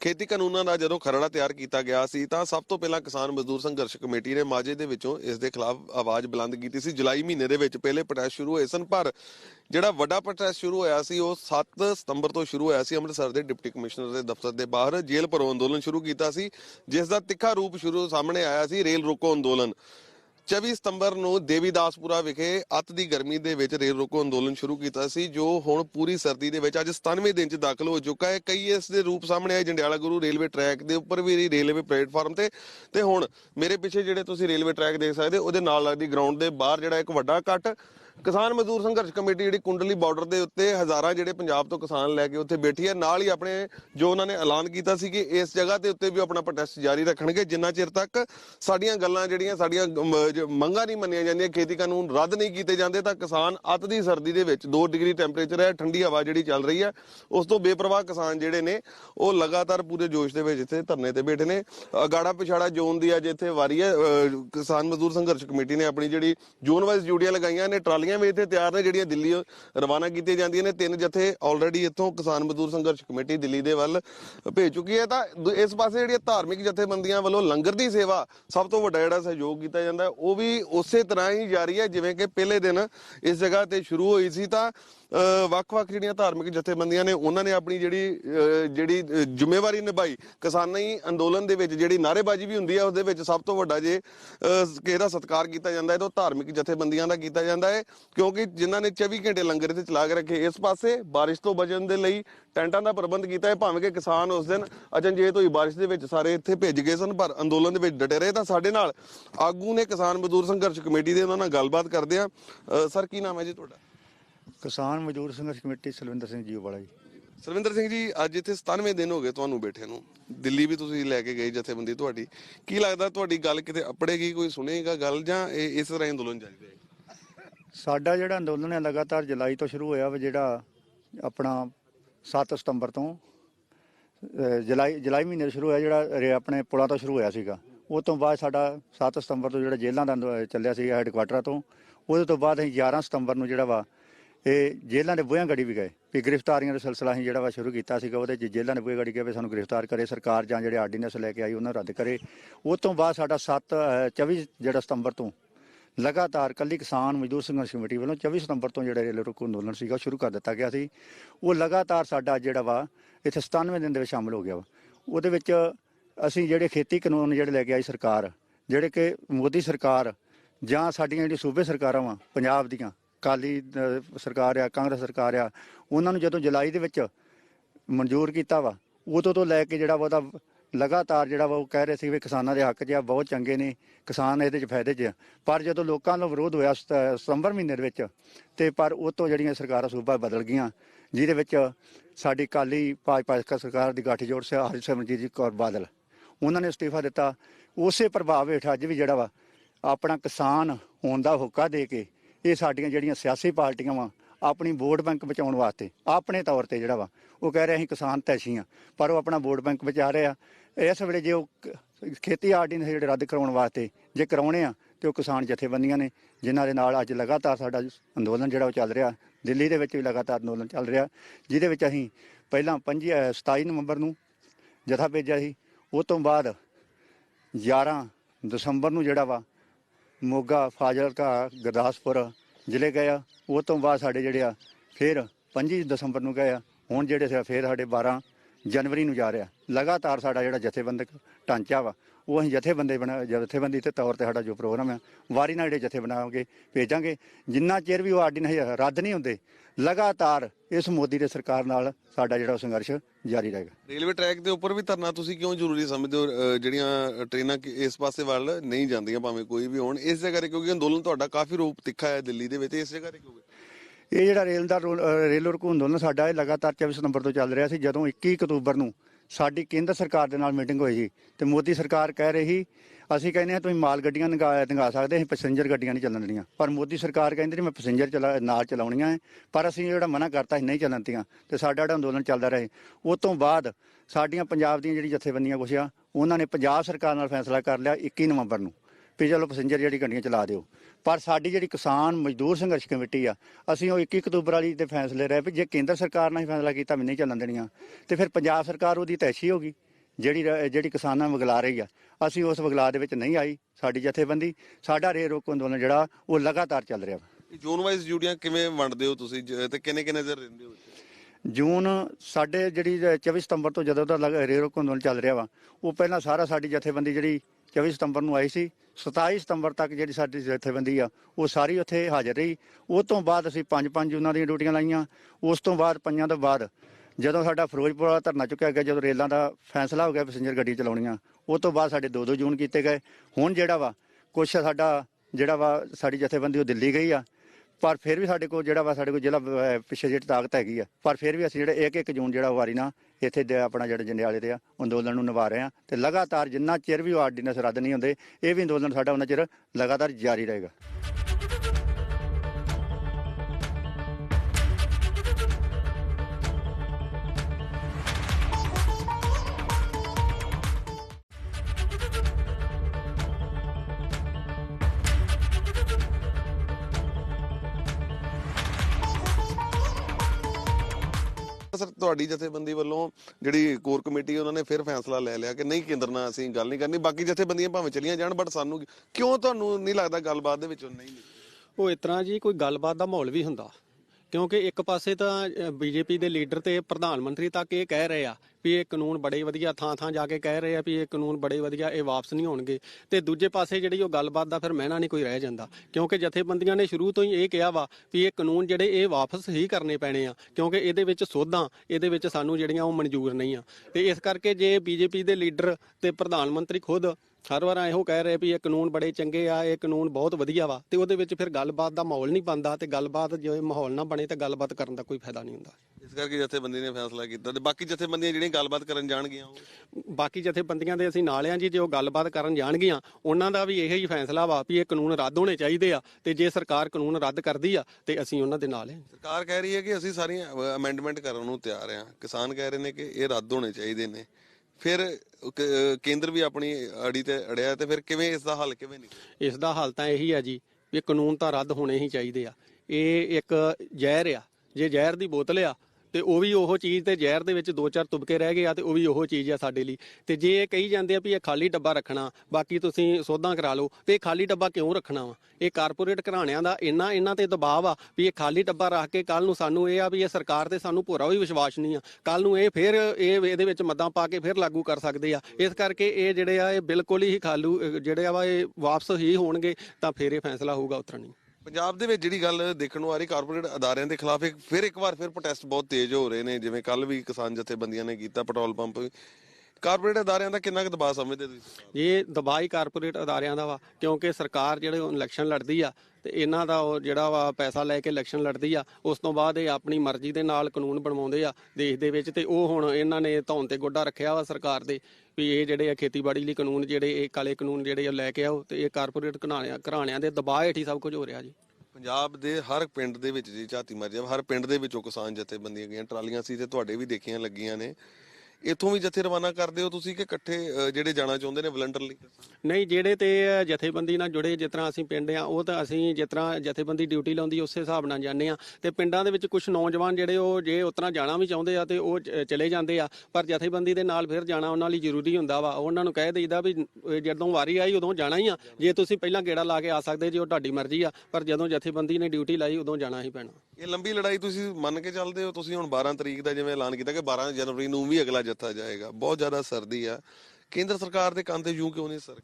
ਖੇਤੀ ਕਾਨੂੰਨਾਂ ਦਾ ਜਦੋਂ ਖਰੜਾ ਤਿਆਰ ਕੀਤਾ ਗਿਆ ਸੀ, ਤਾਂ ਸਭ ਤੋਂ ਪਹਿਲਾਂ ਕਿਸਾਨ ਮਜ਼ਦੂਰ ਸੰਘਰਸ਼ ਕਮੇਟੀ ਨੇ ਮਾਝੇ ਦੇ ਵਿੱਚੋਂ ਇਸ ਦੇ ਖਿਲਾਫ ਆਵਾਜ਼ ਬੁਲੰਦ ਕੀਤੀ ਸੀ। ਜੁਲਾਈ ਮਹੀਨੇ ਦੇ ਵਿੱਚ ਪਹਿਲੇ ਪ੍ਰੋਟੈਸਟ ਸ਼ੁਰੂ ਹੋਏ ਸਨ, ਪਰ ਜਿਹੜਾ ਵੱਡਾ ਪ੍ਰੋਟੈਸਟ ਸ਼ੁਰੂ ਹੋਇਆ ਸੀ, ਉਹ 7 ਸਤੰਬਰ ਤੋਂ ਸ਼ੁਰੂ ਹੋਇਆ ਸੀ। ਅੰਮ੍ਰਿਤਸਰ ਦੇ ਡਿਪਟੀ ਕਮਿਸ਼ਨਰ ਦੇ ਦਫ਼ਤਰ ਦੇ ਬਾਹਰ ਜੇਲ੍ਹ ਭਰੋ ਅੰਦੋਲਨ ਸ਼ੁਰੂ ਕੀਤਾ ਸੀ, ਜਿਸ ਦਾ ਤਿੱਖਾ ਰੂਪ ਸ਼ੁਰੂ ਸਾਹਮਣੇ ਆਇਆ ਸੀ, ਰੇਲ ਰੋਕੋ ਅੰਦੋਲਨ। 24 ਸਤੰਬਰ ਨੂੰ ਦੇਵੀਦਾਸਪੁਰਾ ਵਿਖੇ ਅੱਤ ਦੀ ਗਰਮੀ ਦੇ ਵਿੱਚ ਰੇਲ ਰੋਕੋ ਅੰਦੋਲਨ ਸ਼ੁਰੂ ਕੀਤਾ ਸੀ ਜੋ ਹੁਣ ਪੂਰੀ ਸਰਦੀ ਦੇ ਵਿੱਚ ਅੱਜ 97ਵੇਂ ਦਿਨ 'ਚ ਦਾਖਲ ਹੋ ਚੁੱਕਾ ਹੈ। ਕਈ ਇਸ ਦੇ ਰੂਪ ਸਾਹਮਣੇ ਆਏ। ਜੰਡਿਆਲਾ ਗੁਰੂ ਰੇਲਵੇ ਟਰੈਕ ਦੇ ਉੱਪਰ ਵੀ ਰੇਲਵੇ ਪਲੇਟਫਾਰਮ ਤੇ। ਤੇ ਹੁਣ ਮੇਰੇ ਪਿੱਛੇ ਜਿਹੜੇ ਤੁਸੀਂ ਰੇਲਵੇ ਟਰੈਕ ਦੇਖ ਸਕਦੇ ਹੋ, ਉਹਦੇ ਨਾਲ ਲੱਗਦੀ ਗਰਾਊਂਡ ਦੇ ਬਾਹਰ ਜਿਹੜਾ ਇੱਕ ਵੱਡਾ ਕੱਟ ਕਿਸਾਨ ਮਜ਼ਦੂਰ ਸੰਘਰਸ਼ ਕਮੇਟੀ ਜਿਹੜੀ ਕੁੰਡਲੀ ਬਾਰਡਰ ਦੇ ਉੱਤੇ ਹਜ਼ਾਰਾਂ ਜਿਹੜੇ ਪੰਜਾਬ ਤੋਂ ਕਿਸਾਨ ਲੈ ਕੇ ਉੱਥੇ ਬੈਠੀ ਹੈ, ਨਾਲ ਹੀ ਆਪਣੇ ਜੋ ਉਹਨਾਂ ਨੇ ਐਲਾਨ ਕੀਤਾ ਸੀ ਕਿ ਇਸ ਜਗ੍ਹਾ ਦੇ ਉੱਤੇ ਵੀ ਆਪਣਾ ਪ੍ਰੋਟੈਸਟ ਜਾਰੀ ਰੱਖਣਗੇ, ਜਿੰਨਾ ਚਿਰ ਤੱਕ ਸਾਡੀਆਂ ਗੱਲਾਂ ਜਿਹੜੀਆਂ ਸਾਡੀਆਂ ਮੰਗਾਂ ਨਹੀਂ ਮੰਨੀਆਂ ਜਾਂਦੀਆਂ, ਖੇਤੀ ਕਾਨੂੰਨ ਰੱਦ ਨਹੀਂ ਕੀਤੇ ਜਾਂਦੇ, ਤਾਂ ਕਿਸਾਨ ਅੱਤ ਦੀ ਸਰਦੀ ਦੇ ਵਿੱਚ 2 ਡਿਗਰੀ ਟੈਂਪਰੇਚਰ ਹੈ, ਠੰਡੀ ਹਵਾ ਜਿਹੜੀ ਚੱਲ ਰਹੀ ਹੈ, ਉਸ ਤੋਂ ਬੇਪਰਵਾਹ ਕਿਸਾਨ ਜਿਹੜੇ ਨੇ, ਉਹ ਲਗਾਤਾਰ ਪੂਰੇ ਜੋਸ਼ ਦੇ ਵਿੱਚ ਇੱਥੇ ਧਰਨੇ ਤੇ ਬੈਠੇ ਨੇ। ਅਗਾੜਾ ਪਿਛਾੜਾ ਜ਼ੋਨ ਦੀ ਅੱਜ ਇੱਥੇ ਵਾਰੀ ਹੈ ਕਿਸਾਨ ਮਜ਼ਦੂਰ ਸੰਘਰਸ਼ ਕਮੇਟੀ ਨੇ ਆਪਣੀ ਜਿਹੜੀ ਜ਼ੋਨ ਵਾਈਜ਼ ਡਿਊਟੀਆਂ ਲਗਾਈਆਂ ਨੇ, ਟਰਾਲੀਆਂ ਵੀ ਇੱਥੇ ਤਿਆਰ ਨੇ, ਜਿਹੜੀਆਂ ਦਿੱਲੀ ਰਵਾਨਾ ਕੀਤੀਆਂ ਜਾਂਦੀਆਂ ਨੇ। ਤਿੰਨ ਜਥੇ ਆਲਰੇਡੀ ਇੱਥੋਂ ਕਿਸਾਨ ਮਜ਼ਦੂਰ ਸੰਘਰਸ਼ ਕਮੇਟੀ ਦਿੱਲੀ ਦੇ ਵੱਲ ਭੇਜ ਚੁੱਕੀ ਹੈ। ਤਾਂ ਇਸ ਪਾਸੇ ਜਿਹੜੀਆਂ ਧਾਰਮਿਕ ਜਥੇਬੰਦੀਆਂ ਵੱਲੋਂ ਲੰਗਰ ਦੀ ਸੇਵਾ ਸਭ ਤੋਂ ਵੱਡਾ ਜਿਹੜਾ ਸਹਿਯੋਗ ਕੀਤਾ ਜਾਂਦਾ ਉਹ ਵੀ ਉਸੇ ਤਰ੍ਹਾਂ ਹੀ ਜਾਰੀ ਹੈ, ਜਿਵੇਂ ਕਿ ਪਹਿਲੇ ਦਿਨ ਇਸ ਜਗ੍ਹਾ ਤੇ ਸ਼ੁਰੂ ਹੋਈ ਸੀ। ਤਾਂ ਵੱਖ-ਵੱਖ ਜਿਹੜੀਆਂ ਧਾਰਮਿਕ ਜਥੇਬੰਦੀਆਂ ਨੇ ਉਹਨਾਂ ਨੇ ਆਪਣੀ ਜਿਹੜੀ ਜਿਹੜੀ ਜ਼ਿੰਮੇਵਾਰੀ ਨਿਭਾਈ। ਕਿਸਾਨੀ ਅੰਦੋਲਨ ਦੇ ਵਿੱਚ ਜਿਹੜੀ ਨਾਅਰੇਬਾਜ਼ੀ ਵੀ ਹੁੰਦੀ ਹੈ ਉਸ ਦੇ ਵਿੱਚ ਸਭ ਤੋਂ ਵੱਡਾ ਜੇ ਅ, ਕਿਹਦਾ ਸਤਿਕਾਰ ਕੀਤਾ ਜਾਂਦਾ ਹੈ ਤਾਂ ਉਹ ਧਾਰਮਿਕ ਜਥੇਬੰਦੀਆਂ ਦਾ ਕੀਤਾ ਜਾਂਦਾ ਹੈ। ਕਿਉਂਕਿ ਜਿਨ੍ਹਾਂ ਨੇ 24 ਘੰਟੇ ਲੰਗਰ ਇੱਥੇ ਚਲਾ ਕੇ ਰੱਖੇ ਇਸ ਪਾਸੇ ਬਾਰਿਸ਼ ਤੋਂ ਬਚਣ ਦੇ ਲਈ ਟੈਂਟਾਂ ਦਾ ਪ੍ਰਬੰਧ ਕੀਤਾ ਹੈ। ਭਾਵੇਂ ਕਿ ਕਿਸਾਨ ਉਸ ਦਿਨ ਅਚਨਚੇਤ ਹੋਈ ਬਾਰਿਸ਼ ਦੇ ਵਿੱਚ ਸਾਰੇ ਇੱਥੇ ਭਿੱਜ ਗਏ ਸਨ ਪਰ ਅੰਦੋਲਨ ਦੇ ਵਿੱਚ ਡਟੇ ਰਹੇ। ਤਾਂ ਸਾਡੇ ਨਾਲ ਆਗੂ ਨੇ ਕਿਸਾਨ ਮਜ਼ਦੂਰ ਸੰਘਰਸ਼ ਕਮੇਟੀ ਦੇ ਉਹਨਾਂ ਨਾਲ ਗੱਲਬਾਤ ਕਰਦੇ ਆ ਸਰ ਕੀ ਨਾਮ ਹੈ ਜੀ ਤੁਹਾਡਾ? ਕਿਸਾਨ ਮਜ਼ਦੂਰ ਸੰਘਰਸ਼ ਕਮੇਟੀ ਸਲਵਿੰਦਰ ਸਿੰਘ ਜੀਓ ਵਾਲਾ ਜੀ। ਸਰਵਿੰਦਰ ਸਿੰਘ ਜੀ ਅੱਜ ਇੱਥੇ 97ਵੇਂ ਦਿਨ ਹੋ ਗਏ ਤੁਹਾਨੂੰ ਬੈਠੇ ਨੂੰ। ਦਿੱਲੀ ਵੀ ਤੁਸੀਂ ਲੈ ਕੇ ਗਏ ਜਥੇਬੰਦੀ ਤੁਹਾਡੀ। ਕੀ ਲੱਗਦਾ ਤੁਹਾਡੀ ਗੱਲ ਕਿਤੇ ਅਪੜੇਗੀ ਕੋਈ ਸੁਣੇਗਾ ਗੱਲ ਜਾਂ ਇਹ ਇਸ ਤਰ੍ਹਾਂ ਹੀ ਅੰਦੋਲਨ ਜਾਰੀ ਰਹੇਗਾ? ਸਾਡਾ ਜਿਹੜਾ ਅੰਦੋਲਨ ਹੈ ਲਗਾਤਾਰ ਜੁਲਾਈ ਤੋਂ ਸ਼ੁਰੂ ਹੋਇਆ ਵਾ ਜਿਹੜਾ ਆਪਣਾ 7 ਸਤੰਬਰ ਤੋਂ ਅਹ ਜੁਲਾਈ ਜੁਲਾਈ ਮਹੀਨੇ ਤੋਂ ਸ਼ੁਰੂ ਹੋਇਆ ਜਿਹੜਾ ਰੇ- ਆਪਣੇ ਪੁਲਾਂ ਤੋਂ ਸ਼ੁਰੂ ਹੋਇਆ ਸੀਗਾ। ਉਹ ਤੋਂ ਬਾਅਦ ਸਾਡਾ 7 ਸਤੰਬਰ ਤੋਂ ਜਿਹੜਾ ਜੇਲ੍ਹਾਂ ਦਾ ਅੰਦੋ- ਚੱਲਿਆ ਸੀਗਾ ਹੈੱਡਕੁਆਟਰਾਂ ਤੋਂ। ਉਹਦੇ ਤੋਂ ਬਾਅਦ ਅਸੀਂ 11 ਸਤੰਬਰ ਨੂੰ ਜਿਹੜਾ ਵਾ ਇਹ ਜੇਲ੍ਹਾਂ ਦੇ ਬੂਹਿਆਂ ਗੜੀ ਵੀ ਗਏ ਵੀ ਗ੍ਰਿਫਤਾਰੀਆਂ ਦਾ ਸਿਲਸਿਲਾ ਅਸੀਂ ਜਿਹੜਾ ਵਾ ਸ਼ੁਰੂ ਕੀਤਾ ਸੀਗਾ, ਉਹਦੇ ਚ ਜੇਲ੍ਹਾਂ ਦੇ ਬੂਹੇ ਗੜੀ ਕੇ ਵੀ ਸਾਨੂੰ ਗ੍ਰਿਫਤਾਰ ਕਰੇ, ਸਰਕਾਰ ਜਾਂ ਜਿਹੜੇ ਆਰਡੀਨੈਂਸ ਲੈ ਕੇ ਆਈ ਉਹਨਾਂ ਨੂੰ ਰੱਦ ਕਰੇ। ਉਹ ਤੋਂ ਬਾਅਦ ਸਾਡਾ 7 24 ਜਿਹੜਾ ਸਤੰਬਰ ਤੋਂ ਲਗਾਤਾਰ ਕੱਲੀ ਕਿਸਾਨ ਮਜ਼ਦੂਰ ਸੰਘਰਸ਼ ਕਮੇਟੀ ਵੱਲੋਂ 24 ਸਤੰਬਰ ਤੋਂ ਜਿਹੜਾ ਰੇਲ ਰੋਕੋ ਅੰਦੋਲਨ ਸੀਗਾ ਸ਼ੁਰੂ ਕਰ ਦਿੱਤਾ ਗਿਆ ਸੀ। ਉਹ ਲਗਾਤਾਰ ਸਾਡਾ ਜਿਹੜਾ ਵਾ ਇੱਥੇ 97 ਦਿਨ ਦੇ ਵਿੱਚ ਸ਼ਾਮਲ ਹੋ ਗਿਆ ਵਾ। ਉਹਦੇ ਵਿੱਚ ਅਸੀਂ ਜਿਹੜੇ ਖੇਤੀ ਕਾਨੂੰਨ ਜਿਹੜੇ ਲੈ ਕੇ ਆਈ ਸਰਕਾਰ, ਜਿਹੜੇ ਕਿ ਮੋਦੀ ਸਰਕਾਰ ਜਾਂ ਸਾਡੀਆਂ ਜਿਹੜੀ ਸੂਬੇ ਸਰਕਾਰਾਂ ਵਾ ਪੰਜਾਬ ਦੀਆਂ ਕਾਲੀ ਅਹ, ਸਰਕਾਰ ਆ ਕਾਂਗਰਸ ਸਰਕਾਰ ਆ ਉਹਨਾਂ ਨੂੰ ਜਦੋਂ ਜੁਲਾਈ ਦੇ ਵਿੱਚ ਮਨਜ਼ੂਰ ਕੀਤਾ ਵਾ ਉਦੋਂ ਤੋਂ ਲੈ ਕੇ ਜਿਹੜਾ ਵਾ ਉਹਦਾ ਲਗਾਤਾਰ ਜਿਹੜਾ ਵਾ ਉਹ ਕਹਿ ਰਹੇ ਸੀ ਵੀ ਕਿਸਾਨਾਂ ਦੇ ਹੱਕ 'ਚ ਆ ਬਹੁਤ ਚੰਗੇ ਨੇ ਕਿਸਾਨ ਇਹਦੇ 'ਚ ਫਾਇਦੇ 'ਚ ਆ। ਪਰ ਜਦੋਂ ਲੋਕਾਂ ਦਾ ਵਿਰੋਧ ਹੋਇਆ ਸਤ- ਸਤੰਬਰ ਮਹੀਨੇ ਦੇ ਵਿੱਚ ਤੇ ਪਰ ਉਹ ਤੋਂ ਜਿਹੜੀਆਂ ਸਰਕਾਰਾਂ ਸੂਬਾ ਬਦਲ ਗਈਆਂ ਜਿਹਦੇ ਵਿੱਚ ਸਾਡੀ ਕਾਲੀ ਭਾਜਪਾ ਸਰਕਾਰ ਦੀ ਗੱਠਜੋੜ ਸੇ ਹਰਸਿਮਰਜੀਤ ਜੀ ਕੌਰ ਬਾਦਲ ਉਹਨਾਂ ਨੇ ਅਸਤੀਫਾ ਦਿੱਤਾ। ਉਸੇ ਪ੍ਰਭਾਵ ਹੇਠ ਅੱਜ ਵੀ ਜਿਹੜਾ ਵਾ ਆਪਣਾ ਕਿਸਾਨ ਹੋਣ ਦਾ ਹੋਕਾ ਦੇ ਕੇ ਇਹ ਸਾਡੀਆਂ ਜਿਹੜੀਆਂ ਸਿਆਸੀ ਪਾਰਟੀਆਂ ਵਾ, ਆਪਣੀ ਵੋਟ ਬੈਂਕ ਬਚਾਉਣ ਵਾਸਤੇ, ਆਪਣੇ ਤੌਰ ਤੇ ਜਿਹੜਾ ਵਾ, ਉਹ ਕਹਿ ਰਹੇ ਅਸੀਂ ਕਿਸਾਨ ਤੈਸ਼ੀ ਆ, ਪਰ ਉਹ ਆਪਣਾ ਵੋਟ ਬੈਂਕ ਬਚਾ ਰਹੇ ਆ। ਇਸ ਵੇਲੇ ਜੇ ਉਹ ਖੇਤੀ ਆਰਡੀਨੈਂਸ ਜਿਹੜੇ ਰੱਦ ਕਰਾਉਣ ਵਾਸਤੇ ਜੇ ਕਰਾਉਣੇ ਆ, ਤੇ ਉਹ ਕਿਸਾਨ ਜਥੇਬੰਦੀਆਂ ਨੇ, ਜਿਨ੍ਹਾਂ ਦੇ ਨਾਲ ਅੱਜ ਲਗਾਤਾਰ ਸਾਡਾ ਅੰਦੋਲਨ ਜਿਹੜਾ ਉਹ ਚੱਲ ਰਿਹਾ, ਦਿੱਲੀ ਦੇ ਵਿੱਚ ਵੀ ਲਗਾਤਾਰ ਅੰਦੋਲਨ ਚੱਲ ਰਿਹਾ, ਜਿਹਦੇ ਵਿੱਚ ਅਸੀਂ ਪਹਿਲਾਂ 25 ਅਹ 27 ਨਵੰਬਰ ਨੂੰ ਜਥਾ ਭੇਜਿਆ ਸੀ, ਉਹ ਤੋਂ ਬਾਅਦ 11 ਦਸੰਬਰ ਨੂੰ ਜਿਹੜਾ ਵਾ ਮੋਗਾ, ਫਾਜ਼ਿਲਕਾ, ਗੁਰਦਾਸਪੁਰ ਜ਼ਿਲ੍ਹੇ ਗਏ ਆ। ਉਹ ਤੋਂ ਬਾਅਦ ਸਾਡੇ ਜਿਹੜੇ ਆ, ਫਿਰ 25 ਦਸੰਬਰ ਨੂੰ ਗਏ ਆ। ਹੁਣ ਜਿਹੜੇ ਸੀ, ਫਿਰ ਸਾਡੇ 12 ਜਨਵਰੀ ਨੂੰ ਜਾ ਰਿਹਾ ਲਗਾਤਾਰ ਸਾਡਾ ਜਿਹੜਾ ਜਥੇਬੰਦਕ ਢਾਂਚਾ ਵਾ, ਉਹ ਅਸੀਂ ਜਥੇਬੰਦੇ ਬਣਾ, ਜਥੇਬੰਦੀ ਤੇ ਤੌਰ ਤੇ ਸਾਡਾ ਜੋ ਪ੍ਰੋਗਰਾਮ ਆ, ਵਾਰੀ ਨਾਲ ਜਿਹੜੇ ਜਥੇ ਬਣਾਵਾਂਗੇ, ਭੇਜਾਂਗੇ। ਜਿੰਨਾ ਚਿਰ ਵੀ ਉਹ ਆਰਡੀਨੈਂਸ ਰੱਦ ਨਹੀਂ ਹੁੰਦੇ ਲਗਾਤਾਰ ਇਸ ਮੋਦੀ ਦੇ ਸਰਕਾਰ ਨਾਲ ਸਾਡਾ ਜਿਹੜਾ ਸੰਘਰਸ਼ ਜਾਰੀ ਰਹੇਗਾ। ਰੇਲਵੇ ਟਰੈਕ ਦੇ ਉੱਪਰ ਵੀ ਧਰਨਾ ਤੁਸੀਂ ਕਿਉਂ ਜ਼ਰੂਰੀ ਸਮਝਦੇ ਹੋ? ਜਿਹੜੀਆਂ ਟ੍ਰੇਨਾਂ ਇਸ ਪਾਸੇ ਵੱਲ ਨਹੀਂ ਜਾਂਦੀਆਂ ਭਾਵੇਂ ਕੋਈ ਵੀ ਹੋਣ ਇਸ ਜਗ੍ਹਾ ਤੇ ਕਿਉਂਕਿ ਅੰਦੋਲਨ ਤੁਹਾਡਾ ਕਾਫੀ ਰੂਪ ਤਿੱਖਾ ਹੈ ਦਿੱਲੀ ਦੇ ਵਿੱਚ ਇਸ ਜਗ੍ਹਾ ਤੇ ਕਿਉਂ ਇਹ ਜਿਹੜਾ ਰੇਲ ਦਾ ਰੋਲ- ਰੁਕੂ ਅੰਦੋਲਨ ਸਾਡਾ ਇਹ ਲਗਾਤਾਰ 24 ਨੰਬਰ ਤੋਂ ਚੱਲ ਰਿਹਾ ਸੀ ਜਦੋਂ 21 ਅਕਤੂਬਰ ਨੂੰ ਸਾਡੀ ਕੇਂਦਰ ਸਰਕਾਰ ਦੇ ਨਾਲ ਮੀਟਿੰਗ ਹੋਈ ਸੀ ਤੇ ਮੋਦੀ ਸਰਕਾਰ ਕਹਿ ਰਹੀ ਅਸੀਂ ਕਹਿੰਦੇ ਹਾਂ, ਤੁਸੀਂ ਮਾਲ ਗੱਡੀਆਂ ਨੰਗਾ, ਨਗਾ ਸਕਦੇ ਅਸੀਂ ਪੈਸੇਂਜਰ ਗੱਡੀਆਂ ਨਹੀਂ ਚੱਲਣ ਦੇਣੀਆਂ। ਪਰ ਮੋਦੀ ਸਰਕਾਰ ਕਹਿੰਦੀ ਨਹੀਂ ਮੈਂ ਪੈਸੇਂਜਰ ਚਲਾ, ਨਾਲ ਚਲਾਉਣੀਆਂ ਹੈ ਪਰ ਅਸੀਂ ਜਿਹੜਾ ਮਨਾ ਕਰਤਾ ਸੀ ਨਹੀਂ ਚੱਲਣ ਦਿੱਤੀਆਂ। ਤੇ ਸਾਡਾ ਜਿਹੜਾ ਅੰਦੋਲਨ ਚੱਲਦਾ ਰਹੇ। ਉਸ ਤੋਂ ਬਾਅਦ ਸਾਡੀਆਂ ਪੰਜਾਬ ਦੀਆਂ ਜਿਹੜੀ ਜਥੇਬੰਦੀਆਂ ਕੁਛ ਆ, ਉਹਨਾਂ ਨੇ ਪੰਜਾਬ ਸਰਕਾਰ ਨਾਲ ਫੈਸਲਾ ਕਰ ਲਿਆ 21 ਨਵੰਬਰ ਨੂੰ। ਵੀ ਚਲੋ ਪੈਸੇਂਜਰ ਜਿਹੜੀ ਗੱਡੀਆਂ ਚਲਾ ਦਿਓ। ਪਰ ਸਾਡੀ ਜਿਹੜੀ ਕਿਸਾਨ ਮਜ਼ਦੂਰ ਸੰਘਰਸ਼ ਕਮੇਟੀ ਆ, ਅਸੀਂ ਉਹ 21 ਅਕਤੂਬਰ ਵਾਲੀ ਤੇ ਫੈਸਲੇ ਰਹੇ ਵੀ ਜੇ ਕੇਂਦਰ ਸਰਕਾਰ ਨੇ ਫੈਸਲਾ ਕੀਤਾ, ਵੀ ਨਹੀਂ ਚੱਲਣ ਦੇਣੀਆਂ। ਤੇ ਫਿਰ ਪੰਜਾਬ ਸਰਕਾਰ ਉਹਦੀ ਤੈਸ਼ੀ ਹੋ ਗਈ। ਜਿਹੜੀ ਜਿਹੜੀ ਕਿਸਾਨਾਂ ਵਗਲਾ ਰਹੀ ਆ ਅਸੀਂ ਉਸ ਵਗਲਾ ਦੇ ਵਿੱਚ ਨਹੀਂ ਆਈ ਸਾਡੀ ਜਥੇਬੰਦੀ ਸਾਡਾ ਰੇ ਰੋਕੋ ਅੰਦੋਲਨ ਜਿਹੜਾ ਉਹ ਲਗਾਤਾਰ ਚੱਲ ਰਿਹਾ ਜ਼ੋਨ ਵਾਈਜ਼ ਡਿਊਟੀਆਂ ਕਿਵੇਂ ਵੰਡਦੇ ਹੋ ਤੁਸੀਂ? ਤੇ ਕਿੰਨੇ ਕਿੰਨੇ ਦਿਨ ਰਹਿੰਦੇ ਹੋ? ਜੂਨ ਸਾਡੇ ਜਿਹੜੀ 24 ਸਤੰਬਰ ਤੋਂ ਜਦੋਂ ਦਾ ਰੇ ਰੋਕੋ ਅੰਦੋਲਨ ਚੱਲ ਰਿਹਾ ਵਾ ਉਹ ਪਹਿਲਾਂ ਸਾਰਾ ਸਾਡੀ ਜਥੇਬੰਦੀ ਜਿਹੜੀ 24 ਸਤੰਬਰ ਨੂੰ ਆਈ ਸੀ 27 ਸਤੰਬਰ ਤੱਕ ਜਿਹੜੀ ਸਾਡੀ ਜਥੇਬੰਦੀ ਆ ਉਹ ਸਾਰੀ ਉੱਥੇ ਹਾਜ਼ਰ ਰਹੀ। ਉਹ ਤੋਂ ਬਾਅਦ ਅਸੀਂ ਪੰਜ ਪੰਜ ਉਹਨਾਂ ਦੀਆਂ ਡਿਊਟੀਆਂ ਲਾਈਆਂ ਉਸ ਤੋਂ ਬਾਅਦ ਪੰਜਾਂ ਤੋਂ ਬਾਅਦ ਜਦੋਂ ਸਾਡਾ ਫਿਰੋਜ਼ਪੁਰ ਵਾਲਾ ਧਰਨਾ ਚੁੱਕਿਆ ਗਿਆ, ਜਦੋਂ ਰੇਲਾਂ ਦਾ ਫੈਸਲਾ ਹੋ ਗਿਆ ਪੈਸੇਂਜਰ ਗੱਡੀ ਚਲਾਉਣੀਆਂ, ਉਹ ਤੋਂ ਬਾਅਦ ਸਾਡੇ 2-2 ਜੂਨ ਕੀਤੇ ਗਏ। ਹੁਣ ਜਿਹੜਾ ਵਾ, ਕੁਛ ਸਾਡਾ ਜਿਹੜਾ ਵਾ, ਸਾਡੀ ਜਥੇਬੰਦੀ ਉਹ ਦਿੱਲੀ ਗਈ ਆ। ਪਰ ਫਿਰ ਵੀ ਸਾਡੇ ਕੋਲ ਜਿਹੜਾ ਵਾ, ਸਾਡੇ ਕੋਲ ਜ਼ਿਲ੍ਹਾ ਪਿੱਛੇ ਜਿਹੜੀ ਤਾਕਤ ਹੈਗੀ ਆ। ਪਰ ਫਿਰ ਵੀ ਅਸੀਂ ਜਿਹੜੇ ਇੱਕ ਇੱਕ ਜੂਨ ਜਿਹੜਾ ਵਾਰੀ ਨਾ, ਇੱਥੇ ਦੇ ਆਪਣਾ ਜਿਹੜਾ ਜੰਡਿਆਲੇ ਦੇ ਆ, ਅੰਦੋਲਨ ਨੂੰ ਨਿਭਾ ਰਹੇ ਆ। ਤੇ ਲਗਾਤਾਰ ਜਿੰਨਾ ਚਿਰ ਵੀ ਉਹ ਆਰਡੀਨੈਂਸ ਰੱਦ ਨਹੀਂ ਹੁੰਦੇ, ਇਹ ਵੀ ਅੰਦੋਲਨ ਸਾਡਾ ਉਹਨਾਂ ਚਿਰ ਲਗਾਤਾਰ ਜਾਰੀ ਰਹੇਗਾ। ਸਰ ਜਥੇਬੰਦੀ ਵੱਲੋਂ ਜਿਹੜੀ ਕੋਰ ਕਮੇਟੀ ਉਹਨਾਂ ਨੇ ਫਿਰ ਫੈਸਲਾ ਲੈ ਲਿਆ ਕਿ ਨਹੀਂ ਕੇਂਦਰ ਨਾਲ ਅਸੀਂ ਗੱਲ ਨਹੀਂ ਕਰਨੀ, ਬਾਕੀ ਜਥੇਬੰਦੀਆਂ ਭਾਵੇਂ ਚਲੀਆਂ ਜਾਣ ਬਟ ਸਾਨੂੰ ਕਿਉਂ ਤੁਹਾਨੂੰ ਨਹੀਂ ਲੱਗਦਾ ਗੱਲਬਾਤ ਦੇ ਵਿੱਚੋਂ ਨਹੀਂ ਉਹ ਇਸ ਤਰ੍ਹਾਂ ਜੀ, ਕੋਈ ਗੱਲਬਾਤ ਦਾ ਮਾਹੌਲ ਵੀ ਹੁੰਦਾ। ਕਿਉਂਕਿ ਇੱਕ ਪਾਸੇ ਤਾਂ ਬੀਜੇਪੀ ਦੇ ਲੀਡਰ ਤੇ ਪ੍ਰਧਾਨ ਮੰਤਰੀ ਤੱਕ ਇਹ ਕਹਿ ਰਹੇ ਆ ਵੀ ਇਹ ਕਾਨੂੰਨ ਬੜੇ ਵਧੀਆ ਥਾਂ ਥਾਂ ਜਾ ਕੇ ਕਹਿ ਰਹੇ ਆ ਵੀ ਇਹ ਕਾਨੂੰਨ ਬੜੇ ਵਧੀਆ ਇਹ ਵਾਪਸ ਨਹੀਂ ਹੋਣਗੇ। ਤੇ ਦੂਜੇ ਪਾਸੇ ਜਿਹੜੀ ਉਹ ਗੱਲਬਾਤ ਦਾ ਫਿਰ ਮਹਿਣਾ ਨਹੀਂ ਕੋਈ ਰਹਿ ਜਾਂਦਾ, ਕਿਉਂਕਿ ਜਥੇਬੰਦੀਆਂ ਨੇ ਸ਼ੁਰੂ ਤੋਂ ਹੀ ਇਹ ਕਿਹਾ ਵਾ ਵੀ ਇਹ ਕਾਨੂੰਨ ਜਿਹੜੇ ਇਹ ਵਾਪਸ ਹੀ ਕਰਨੇ ਪੈਣੇ ਆ, ਕਿਉਂਕਿ ਇਹਦੇ ਵਿੱਚ ਸੋਧਾਂ, ਇਹਦੇ ਵਿੱਚ ਸਾਨੂੰ ਜਿਹੜੀਆਂ ਉਹ ਮਨਜ਼ੂਰ ਨਹੀਂ ਆ। ਤੇ ਇਸ ਕਰਕੇ ਜੇ ਬੀਜੇਪੀ ਦੇ ਲੀਡਰ ਤੇ ਪ੍ਰਧਾਨ ਮੰਤਰੀ ਖੁਦ ਹਰ ਵਾਰ ਇਹੋ ਕਹਿ ਰਹੇ ਵੀ ਇਹ ਕਾਨੂੰਨ ਬੜੇ ਚੰਗੇ ਆ ਇਹ ਕਾਨੂੰਨ ਬਹੁਤ ਵਧੀਆ ਵਾ ਤੇ ਉਹਦੇ ਵਿੱਚ ਫਿਰ ਗੱਲਬਾਤ ਦਾ ਮਾਹੌਲ ਨਹੀਂ ਬਣਦਾ ਤੇ ਗੱਲਬਾਤ ਜੇ ਮਾਹੌਲ ਨਾ ਬਣੇ ਤੇ ਗੱਲਬਾਤ ਕਰਨ ਦਾ ਕੋਈ ਫਾਇਦਾ ਨਹੀਂ ਹੁੰਦਾ। ਇਸ ਕਰਕੇ ਜਥੇਬੰਦੀ ਨੇ ਫੈਸਲਾ ਕੀਤਾ ਤੇ ਬਾਕੀ ਜਥੇਬੰਦੀਆਂ ਜਿਹੜੀਆਂ ਗੱਲਬਾਤ ਕਰਨ ਜਾਣਗੀਆਂ ਉਹ? ਬਾਕੀ ਜਥੇਬੰਦੀਆਂ ਦੇ ਅਸੀਂ ਨਾਲ ਆ ਜੀ ਜੇ ਉਹ ਗੱਲਬਾਤ ਕਰਨ ਜਾਣਗੀਆਂ ਉਹਨਾਂ ਦਾ ਵੀ ਇਹੋ ਹੀ ਫੈਸਲਾ ਵਾ ਵੀ ਇਹ ਕਾਨੂੰਨ ਰੱਦ ਹੋਣੇ ਚਾਹੀਦੇ ਆ ਤੇ ਜੇ ਸਰਕਾਰ ਕਾਨੂੰਨ ਰੱਦ ਕਰਦੀ ਆ ਤੇ ਅਸੀਂ ਉਹਨਾਂ ਦੇ ਨਾਲ ਆ। ਸਰਕਾਰ ਕਹਿ ਰਹੀ ਹੈ ਕਿ ਅਸੀਂ ਸਾਰੀਆਂ ਅਮੈਂਡਮੈਂਟ ਕਰਨ ਨੂੰ ਤਿਆਰ ਹਾਂ ਕਿਸਾਨ ਕਹਿ ਰਹੇ ਨੇ ਕਿ ਇਹ ਰੱਦ ਹੋਣੇ ਚਾਹੀਦੇ ਨੇ। ਫਿਰ ਕ- ਕੇਂਦਰ ਵੀ ਆਪਣੀ ਅੜੀ ਤੇ ਅੜਿਆ ਤੇ ਫਿਰ ਕਿਵੇਂ ਇਸ ਦਾ ਹੱਲ ਕਿਵੇਂ ਨਿਕਲੇ ਇਸ ਦਾ ਹੱਲ ਤਾਂ ਇਹੀ ਆ ਜੀ ਵੀ ਕਾਨੂੰਨ ਤਾਂ ਰੱਦ ਹੋਣੇ ਹੀ ਚਾਹੀਦੇ ਆ। ਇਹ ਇੱਕ ਜ਼ਹਿਰ ਆ। ਜੇ ਜ਼ਹਿਰ ਦੀ ਬੋਤਲ ਆ ਤੇ ਉਹ ਵੀ ਉਹ ਚੀਜ਼ ਤੇ ਜ਼ਹਿਰ ਦੇ ਵਿੱਚ ਦੋ ਚਾਰ ਤੁਬਕੇ ਰਹਿ ਗਏ ਆ ਤੇ ਉਹ ਵੀ ਉਹ ਚੀਜ਼ ਆ ਸਾਡੇ ਲਈ। ਤੇ ਜੇ ਇਹ ਕਹੀ ਜਾਂਦੇ ਆ ਵੀ ਇਹ ਖਾਲੀ ਡੱਬਾ ਰੱਖਣਾ, ਬਾਕੀ ਤੁਸੀਂ ਸੋਧਾਂ ਕਰਾ ਲਓ, ਤੇ ਇਹ ਖਾਲੀ ਡੱਬਾ ਕਿਉਂ ਰੱਖਣਾ ਵਾ? ਇਹ ਕਾਰਪੋਰੇਟ ਘਰਾਣਿਆਂ ਦਾ ਇੰਨਾ ਇਹਨਾਂ ਤੇ ਦਬਾਅ ਆ ਵੀ ਇਹ ਖਾਲੀ ਡੱਬਾ ਰੱਖ ਕੇ ਕੱਲ ਨੂੰ ਸਾਨੂੰ ਇਹ ਆ ਵੀ ਇਹ ਸਰਕਾਰ ਤੇ ਸਾਨੂੰ ਪੂਰਾ ਵੀ ਵਿਸ਼ਵਾਸ ਨਹੀਂ ਆ। ਕੱਲ ਨੂੰ ਇਹ ਫਿਰ ਇਹ ਇਹਦੇ ਵਿੱਚ ਮੱਦਾਂ ਪਾ ਕੇ ਫਿਰ ਲਾਗੂ ਕਰ ਸਕਦੇ ਆ। ਇਸ ਕਰਕੇ ਇਹ ਜਿਹੜੇ ਆ ਇਹ ਬਿਲਕੁਲ ਹੀ ਖਾਲੂ ਜਿਹੜੇ ਆ ਵਾ ਇਹ ਵਾਪਸ ਹੀ ਹੋਣਗੇ ਤਾਂ ਫਿਰ ਇਹ ਫੈਸਲਾ ਹੋਊਗਾ ਉਤਰਨ ਨਹੀਂ ਪੰਜਾਬ ਦੇ ਵਿੱਚ ਜਿਹੜੀ ਗੱਲ ਦੇਖਣ ਨੂੰ ਆ ਰਹੀ, ਕਾਰਪੋਰੇਟ ਅਦਾਰਿਆਂ ਦੇ ਖਿਲਾਫ ਇੱਕ ਫਿਰ ਇੱਕ ਵਾਰ ਫਿਰ ਪ੍ਰੋਟੈਸਟ ਬਹੁਤ ਤੇਜ਼ ਹੋ ਰਹੇ ਨੇ, ਜਿਵੇਂ ਕੱਲ ਵੀ ਕਿਸਾਨ ਜਥੇਬੰਦੀਆਂ ਨੇ ਕੀਤਾ ਪੈਟਰੋਲ ਪੰਪ। ਕਾਰਪੋਰੇਟ ਅਦਾਰਿਆਂ ਦਾ ਕਿੰਨਾ ਕੁ ਦਬਾਅ ਸਮਝਦੇ ਤੁਸੀਂ? ਇਹ ਦਬਾਈ ਕਾਰਪੋਰੇਟ ਅਦਾਰਿਆਂ ਦਾ ਵਾ, ਕਿਉਂਕਿ ਸਰਕਾਰ ਜਿਹੜੇ ਇਲੈਕਸ਼ਨ ਲੜਦੀ ਆ ਤੇ ਇਹਨਾਂ ਦਾ ਉਹ ਜਿਹੜਾ ਵਾ ਪੈਸਾ ਲੈ ਕੇ ਇਲੈਕਸ਼ਨ ਲੜਦੀ ਆ, ਉਸ ਤੋਂ ਬਾਅਦ ਇਹ ਆਪਣੀ ਮਰਜ਼ੀ ਦੇ ਨਾਲ ਕਾਨੂੰਨ ਬਣਵਾਉਂਦੇ ਆ ਦੇਸ਼ ਦੇ ਵਿੱਚ ਤੇ ਉਹ ਹੁਣ ਇਹਨਾਂ ਨੇ ਧੌਣ ਤੇ ਗੋਡਾ ਰੱਖਿਆ ਵਾ ਸਰਕਾਰ ਦੇ ਵੀ ਇਹ ਜਿਹੜੇ ਆ ਖੇਤੀਬਾੜੀ ਲਈ ਕਾਨੂੰਨ ਜਿਹੜੇ, ਇਹ ਕਾਲੇ ਕਾਨੂੰਨ ਜਿਹੜੇ ਆ ਲੈ ਕੇ ਆਓ ਤੇ ਇਹ ਕਾਰਪੋਰੇਟ ਘਰਾਣਿਆਂ ਘਰਾਣਿਆਂ ਦੇ ਦਬਾਅ ਹੇਠ ਹੀ ਸਭ ਕੁਝ ਹੋ ਰਿਹਾ ਜੀ। ਪੰਜਾਬ ਦੇ ਹਰ ਪਿੰਡ ਦੇ ਵਿੱਚ ਜੀ, ਝਾਤੀ ਮਾਰ ਜਾ ਹਰ ਪਿੰਡ ਦੇ ਵਿੱਚੋਂ ਕਿਸਾਨ ਜਥੇਬੰਦੀਆਂ ਗਈਆਂ, ਟਰਾਲੀਆਂ ਸੀ ਤੇ ਤੁਹਾਡੇ ਵੀ ਦੇਖੀਆਂ ਲੱਗੀਆਂ ਨੇ। ਇੱਥੋਂ ਵੀ ਜਥੇ ਰਵਾਨਾ ਕਰਦੇ ਹੋ ਤੁਸੀਂ ਕਿ ਇਕੱਠੇ ਜਿਹੜੇ ਜਾਣਾ ਚਾਹੁੰਦੇ ਨੇ ਵਲੰਟਰਲੀ ਨਹੀਂ, ਜਿਹੜੇ ਤੇ ਜਥੇਬੰਦੀ ਨਾਲ ਜੁੜੇ ਜਿਸ ਤਰ੍ਹਾਂ ਅਸੀਂ ਪਿੰਡ ਆ ਉਹ ਤਾਂ ਅਸੀਂ ਜਿਸ ਤਰ੍ਹਾਂ ਜਥੇਬੰਦੀ ਡਿਊਟੀ ਲਾਉਂਦੀ ਉਸੇ ਹਿਸਾਬ ਨਾਲ ਜਾਂਦੇ ਆ ਤੇ ਪਿੰਡਾਂ ਦੇ ਵਿੱਚ ਕੁਝ ਨੌਜਵਾਨ ਜਿਹੜੇ ਉਹ, ਜੇ ਉਤਨਾ ਜਾਣਾ ਵੀ ਚਾਹੁੰਦੇ ਆ ਤੇ ਉਹ ਚਲੇ ਜਾਂਦੇ ਆ। ਪਰ ਜਥੇਬੰਦੀ ਦੇ ਨਾਲ ਫਿਰ ਜਾਣਾ ਉਹਨਾਂ ਲਈ ਜ਼ਰੂਰੀ ਹੁੰਦਾ ਵਾ। ਉਹਨਾਂ ਨੂੰ ਕਹਿ ਦੇਈਦਾ ਵੀ ਜਦੋਂ ਵਾਰੀ ਆਈ ਉਦੋਂ ਜਾਣਾ ਹੀ ਆ। ਜੇ ਤੁਸੀਂ ਪਹਿਲਾਂ ਗੇੜਾ ਲਾ ਕੇ ਆ ਸਕਦੇ ਜੇ ਉਹ ਤੁਹਾਡੀ ਮਰਜ਼ੀ ਆ, ਪਰ ਜਦੋਂ ਜਥੇਬੰਦੀ ਨੇ ਡਿਊਟੀ ਲਾਈ ਉਦੋਂ ਜਾਣਾ ਹੀ ਪੈਣਾ। ਇਹ ਲੰਬੀ ਲੜਾਈ ਤੁਸੀਂ ਮੰਨ ਕੇ ਚੱਲਦੇ ਹੋ, ਤੁਸੀਂ ਹੁਣ 12 ਤਰੀਕ ਦਾ ਜਿਵੇਂ ਐਲਾਨ ਕੀਤਾ ਕਿ 12 ਜਨਵਰੀ ਨੂੰ ਵੀ ਅਗਲਾ ਜੱਥਾ ਜਾਏਗਾ। ਬਹੁਤ ਜ਼ਿਆਦਾ ਸਰਦੀ ਆ। ਕੇਂਦਰ ਸਰਕਾਰ ਦੇ ਕੰਨ ਤੇ ਯੂੰ ਕਿਉਂ ਨਹੀਂ ਸਰ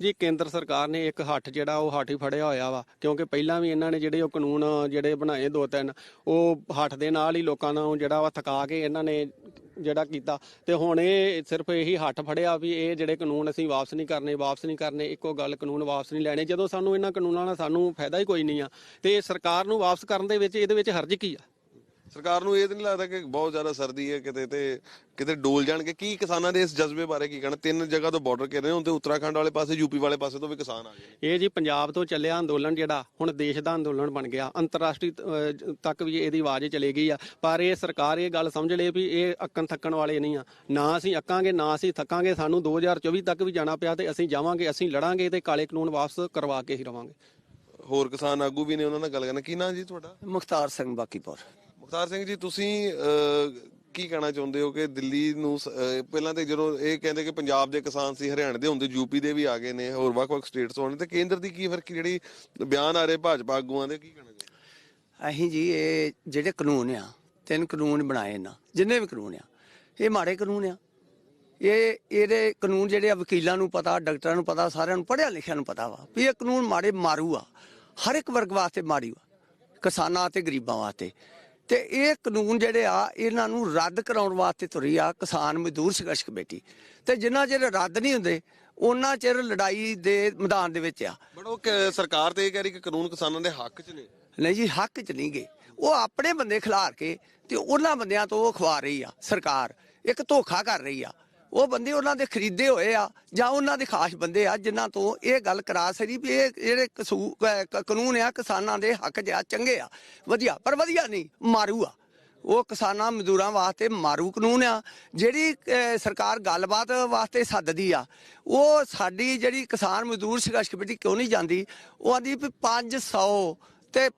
ਜੀ, ਕੇਂਦਰ ਸਰਕਾਰ ਨੇ ਇੱਕ ਹੱਥ ਜਿਹੜਾ ਉਹ ਹੱਥ ਹੀ ਫੜਿਆ ਹੋਇਆ ਵਾ, ਕਿਉਂਕਿ ਪਹਿਲਾਂ ਵੀ ਇਹਨਾਂ ਨੇ ਜਿਹੜੇ ਉਹ ਕਾਨੂੰਨ ਜਿਹੜੇ ਬਣਾਏ ਦੋ ਤਿੰਨ, ਉਹ ਹੱਥ ਦੇ ਨਾਲ ਹੀ ਲੋਕਾਂ ਨੂੰ ਜਿਹੜਾ ਵਾ ਥਕਾ ਕੇ ਇਹਨਾਂ ਨੇ ਜਿਹੜਾ ਕੀਤਾ, ਤੇ ਹੁਣ ਇਹ ਸਿਰਫ ਇਹੀ ਹੱਥ ਫੜਿਆ ਵੀ ਇਹ ਜਿਹੜੇ ਕਾਨੂੰਨ ਅਸੀਂ ਵਾਪਸ ਨਹੀਂ ਕਰਨੇ, ਵਾਪਸ ਨਹੀਂ ਕਰਨੇ, ਇੱਕੋ ਗੱਲ ਕਾਨੂੰਨ ਵਾਪਸ ਨਹੀਂ ਲੈਣੇ, ਜਦੋਂ ਸਾਨੂੰ ਇਹਨਾਂ ਕਾਨੂੰਨਾਂ ਨਾਲ ਸਾਨੂੰ ਫਾਇਦਾ ਹੀ ਕੋਈ ਨਹੀਂ ਆ, ਤੇ ਸਰਕਾਰ ਨੂੰ ਵਾਪਸ ਕਰਨ ਦੇ ਵਿੱਚ ਇਹਦੇ ਵਿੱਚ ਹਰਜ ਕੀ ਆ? ਸਰਕਾਰ ਨੂੰ ਇਹ ਤਾਂ ਨਹੀਂ ਲੱਗਦਾ ਕਿ ਬਹੁਤ ਜ਼ਿਆਦਾ ਸਰਦੀ ਹੈ ਕਿਤੇ ਤੇ ਕਿਤੇ ਡੋਲ ਜਾਣਗੇ। ਕੀ ਕਿਸਾਨਾਂ ਦੇ ਇਸ ਜਜ਼ਬੇ ਬਾਰੇ ਕੀ ਕਹਿਣਾ? ਤਿੰਨ ਜਗ੍ਹਾ ਤੋਂ ਬਾਰਡਰ ਘੇਰੇ ਹੁਣ ਤੇ ਉੱਤਰਾਖੰਡ ਵਾਲੇ ਪਾਸੇ ਯੂਪੀ ਵਾਲੇ ਪਾਸੇ ਤੋਂ ਵੀ ਕਿਸਾਨ ਆ ਗਏ ਇਹ ਜੀ ਪੰਜਾਬ ਤੋਂ ਚੱਲਿਆ ਅੰਦੋਲਨ ਜਿਹੜਾ ਹੁਣ ਦੇਸ਼ ਦਾ ਅੰਦੋਲਨ ਬਣ ਗਿਆ। ਅੰਤਰਰਾਸ਼ਟਰੀ ਅਹ, ਤੱਕ ਵੀ ਇਹਦੀ ਆਵਾਜ਼ ਚਲੇ ਗਈ ਆ। ਪਰ ਇਹ ਸਰਕਾਰ ਇਹ ਗੱਲ ਸਮਝ ਲੇ ਵੀ ਇਹ ਅੱਕਣ ਥੱਕਣ ਵਾਲੇ ਨਹੀਂ ਆ। ਨਾ ਅਸੀਂ ਅੱਕਾਂਗੇ ਨਾ ਅਸੀਂ ਥੱਕਾਂਗੇ। ਸਾਨੂੰ 2024 ਤੱਕ ਵੀ ਜਾਣਾ ਪਿਆ ਤੇ ਅਸੀਂ ਜਾਵਾਂਗੇ ਅਸੀਂ ਲੜਾਂਗੇ ਤੇ ਕਾਲੇ ਕਾਨੂੰਨ ਵਾਪਸ ਕਰਵਾ ਕੇ ਹੀ ਰਵਾਂਗੇ। ਹੋਰ ਕਿਸਾਨ ਆਗੂ ਵੀ ਨੇ ਉਹਨਾਂ ਨਾਲ ਗੱਲ ਕਰਨਾ। ਕੀ ਨਾਂ ਜੀ ਤੁਹਾਡਾ? ਮੁਖਤਾਰ ਸਿੰਘ ਬਾਕੀਪੁਰ। ਮੁਖਤਾਰ ਸਿੰਘ ਜੀ, ਤੁਸੀਂ ਕੀ ਕਹਿਣਾ ਚਾਹੁੰਦੇ ਹੋ ਕਿ ਦਿੱਲੀ ਨੂੰ ਪਹਿਲਾਂ ਤੇ ਜਦੋਂ ਇਹ ਕਹਿੰਦੇ ਕਿ ਪੰਜਾਬ ਦੇ ਕਿਸਾਨ ਸੀ, ਹਰਿਆਣੇ ਦੇ ਹੁੰਦੇ ਯੂਪੀ ਦੇ ਵੀ ਆ ਗਏ ਨੇ, ਹੋਰ ਵੱਖ-ਵੱਖ ਸਟੇਟਸ ਤੋਂ ਤੇ ਕੇਂਦਰ ਦੀ ਕੀ ਫਿਰ ਜਿਹੜੀ ਬਿਆਨ ਆ ਰਹੇ ਭਾਜਪਾ ਆਗੂਆਂ ਦੇ, ਕੀ ਕਹਿਣਾ ਚਾਹੁੰਦੇ ਜੀ, ਇਹ ਜਿਹੜੇ ਕਾਨੂੰਨ ਆ, ਤਿੰਨ ਕਾਨੂੰਨ ਬਣਾਏ ਨਾ, ਜਿੰਨੇ ਵੀ ਕਾਨੂੰਨ ਆ, ਇਹ ਮਾੜੇ ਕਾਨੂੰਨ ਆ। ਇਹ, ਇਹਦੇ ਕਾਨੂੰਨ ਜਿਹੜੇ ਆ, ਵਕੀਲਾਂ ਨੂੰ ਪਤਾ, ਡਾਕਟਰਾਂ ਨੂੰ ਪਤਾ, ਸਾਰਿਆਂ ਨੂੰ ਪੜਿਆ ਲਿਖਿਆ ਨੂੰ ਪਤਾ ਵਾ ਵੀ ਇਹ ਕਾਨੂੰਨ ਮਾੜੇ ਮਾਰੂ ਆ, ਹਰ ਇੱਕ ਵਰਗ ਵਾਸਤੇ ਮਾੜੀ ਆ ਕਿਸਾਨਾਂ ਤੇ ਗਰੀਬਾਂ ਵਾਸਤੇ। ਤੇ ਇਹ ਕਾਨੂੰਨ ਜਿਹੜੇ ਆ ਇਹਨਾਂ ਨੂੰ ਰੱਦ ਕਰਾਉਣ ਵਾਸਤੇ ਤੁਰੀ ਆ ਕਿਸਾਨ ਮਜ਼ਦੂਰ ਸੰਘਰਸ਼ ਕਮੇਟੀ। ਤੇ ਜਿੰਨਾ ਚਿਰ ਰੱਦ ਨਹੀਂ ਹੁੰਦੇ ਉਹਨਾਂ ਚਿਰ ਲੜਾਈ ਦੇ ਮੈਦਾਨ ਦੇ ਵਿੱਚ ਆ। ਕ- ਸਰਕਾਰ ਤੇ ਇਹ ਕਹਿ ਰਹੀ ਕਿ ਕਾਨੂੰਨ ਕਿਸਾਨਾਂ ਦੇ ਹੱਕ 'ਚ ਨੇ। ਨਹੀਂ ਜੀ ਹੱਕ ਚ ਨਹੀਂ ਗਏ ਉਹ ਆਪਣੇ ਬੰਦੇ ਖਿਲਾਰ ਕੇ ਤੇ ਉਹਨਾਂ ਬੰਦਿਆਂ ਤੋਂ ਉਹ ਖਵਾ ਰਹੀ ਆ ਸਰਕਾਰ। ਇੱਕ ਧੋਖਾ ਕਰ ਰਹੀ ਆ। ਉਹ ਬੰਦੇ ਉਹਨਾਂ ਦੇ ਖਰੀਦੇ ਹੋਏ ਆ, ਜਾਂ ਉਹਨਾਂ ਦੇ ਖਾਸ ਬੰਦੇ ਆ, ਜਿਨ੍ਹਾਂ ਤੋਂ ਇਹ ਗੱਲ ਕਰਾ ਸਕੀ ਵੀ ਇਹ ਜਿਹੜੇ ਕਸੂ- ਕ- ਕਾਨੂੰਨ ਆ, ਕਿਸਾਨਾਂ ਦੇ ਹੱਕ 'ਚ ਚੰਗੇ ਆ, ਵਧੀਆ, ਪਰ ਵਧੀਆ ਨਹੀਂ, ਮਾਰੂ ਆ। ਉਹ ਕਿਸਾਨਾਂ ਮਜ਼ਦੂਰਾਂ ਵਾਸਤੇ ਮਾਰੂ ਕਾਨੂੰਨ ਆ, ਜਿਹੜੀ ਸਰਕਾਰ ਗੱਲਬਾਤ ਵਾਸਤੇ ਸੱਦਦੀ ਆ, ਉਹ ਸਾਡੀ ਜਿਹੜੀ ਕਿਸਾਨ ਮਜ਼ਦੂਰ ਸੰਘਰਸ਼ ਕਮੇਟੀ ਕਿਉਂ ਨਹੀਂ ਜਾਂਦੀ, ਉਹ ਆਂਦੀ ਵੀ 500 ਤੇ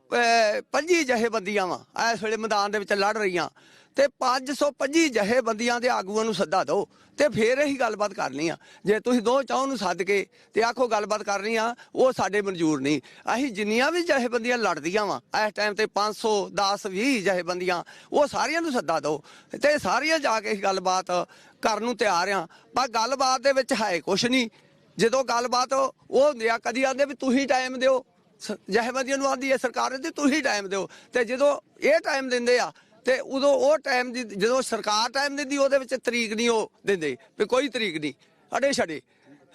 25 ਜਹੇਬੰਦੀਆਂ ਵਾ, ਇਸ ਵੇਲੇ ਮੈਦਾਨ ਦੇ ਵਿੱਚ ਲੜ ਰਹੀਆਂ। ਤੇ 525 ਜਹੇਬੰਦੀਆਂ ਦੇ ਆਗੂਆਂ ਨੂੰ ਸੱਦਾ ਦਿਓ ਤੇ ਫੇਰ ਇਹੀ ਗੱਲਬਾਤ ਕਰਨੀ ਆ। ਜੇ ਤੁਸੀਂ ਦੋ ਚਾਹੋ ਨੂੰ ਸੱਦ ਕੇ ਤੇ ਆਖੋ ਗੱਲਬਾਤ ਕਰਨੀ ਆ, ਉਹ ਸਾਡੇ ਮਨਜ਼ੂਰ ਨਹੀਂ। ਅਸੀਂ ਜਿੰਨੀਆਂ ਵੀ ਜਹੇਬੰਦੀਆਂ ਲੜਦੀਆਂ ਵਾ, ਇਸ ਟਾਈਮ ਤੇ 500 10 20 ਜਹੇਬੰਦੀਆਂ ਉਹ ਸਾਰੀਆਂ ਨੂੰ ਸੱਦਾ ਦਿਓ। ਤੇ ਸਾਰੀਆਂ ਜਾ ਕੇ ਅਸੀਂ ਗੱਲਬਾਤ ਕਰਨ ਨੂੰ ਤਿਆਰ ਆ। ਪਰ ਗੱਲਬਾਤ ਦੇ ਵਿੱਚ ਹੈ ਕੁਛ ਨਹੀਂ। ਜਦੋਂ ਗੱਲਬਾਤ ਉਹ ਹੁੰਦੀ ਆ, ਕਦੀ ਆਂਦੇ ਵੀ ਤੁਸੀਂ ਟਾਈਮ ਦਿਓ। ਸ- ਜਥੇਬੰਦੀਆਂ ਨੂੰ ਆਂਦੀ ਹੈ ਸਰਕਾਰ ਦੀ ਤੁਸੀਂ ਟਾਈਮ ਦਿਓ। ਤੇ ਜਦੋਂ ਇਹ ਟਾਈਮ ਦਿੰਦੇ ਆ ਤੇ ਉਦੋਂ ਉਹ ਟਾਈਮ ਦੀ, ਜਦੋਂ ਸਰਕਾਰ ਟਾਈਮ ਦਿੰਦੀ, ਉਹਦੇ ਵਿੱਚ ਤਰੀਕ ਨਹੀਂ ਉਹ ਦਿੰਦੇ, ਵੀ ਕੋਈ ਤਰੀਕ ਨਹੀਂ ਅੜੇ ਛੜੇ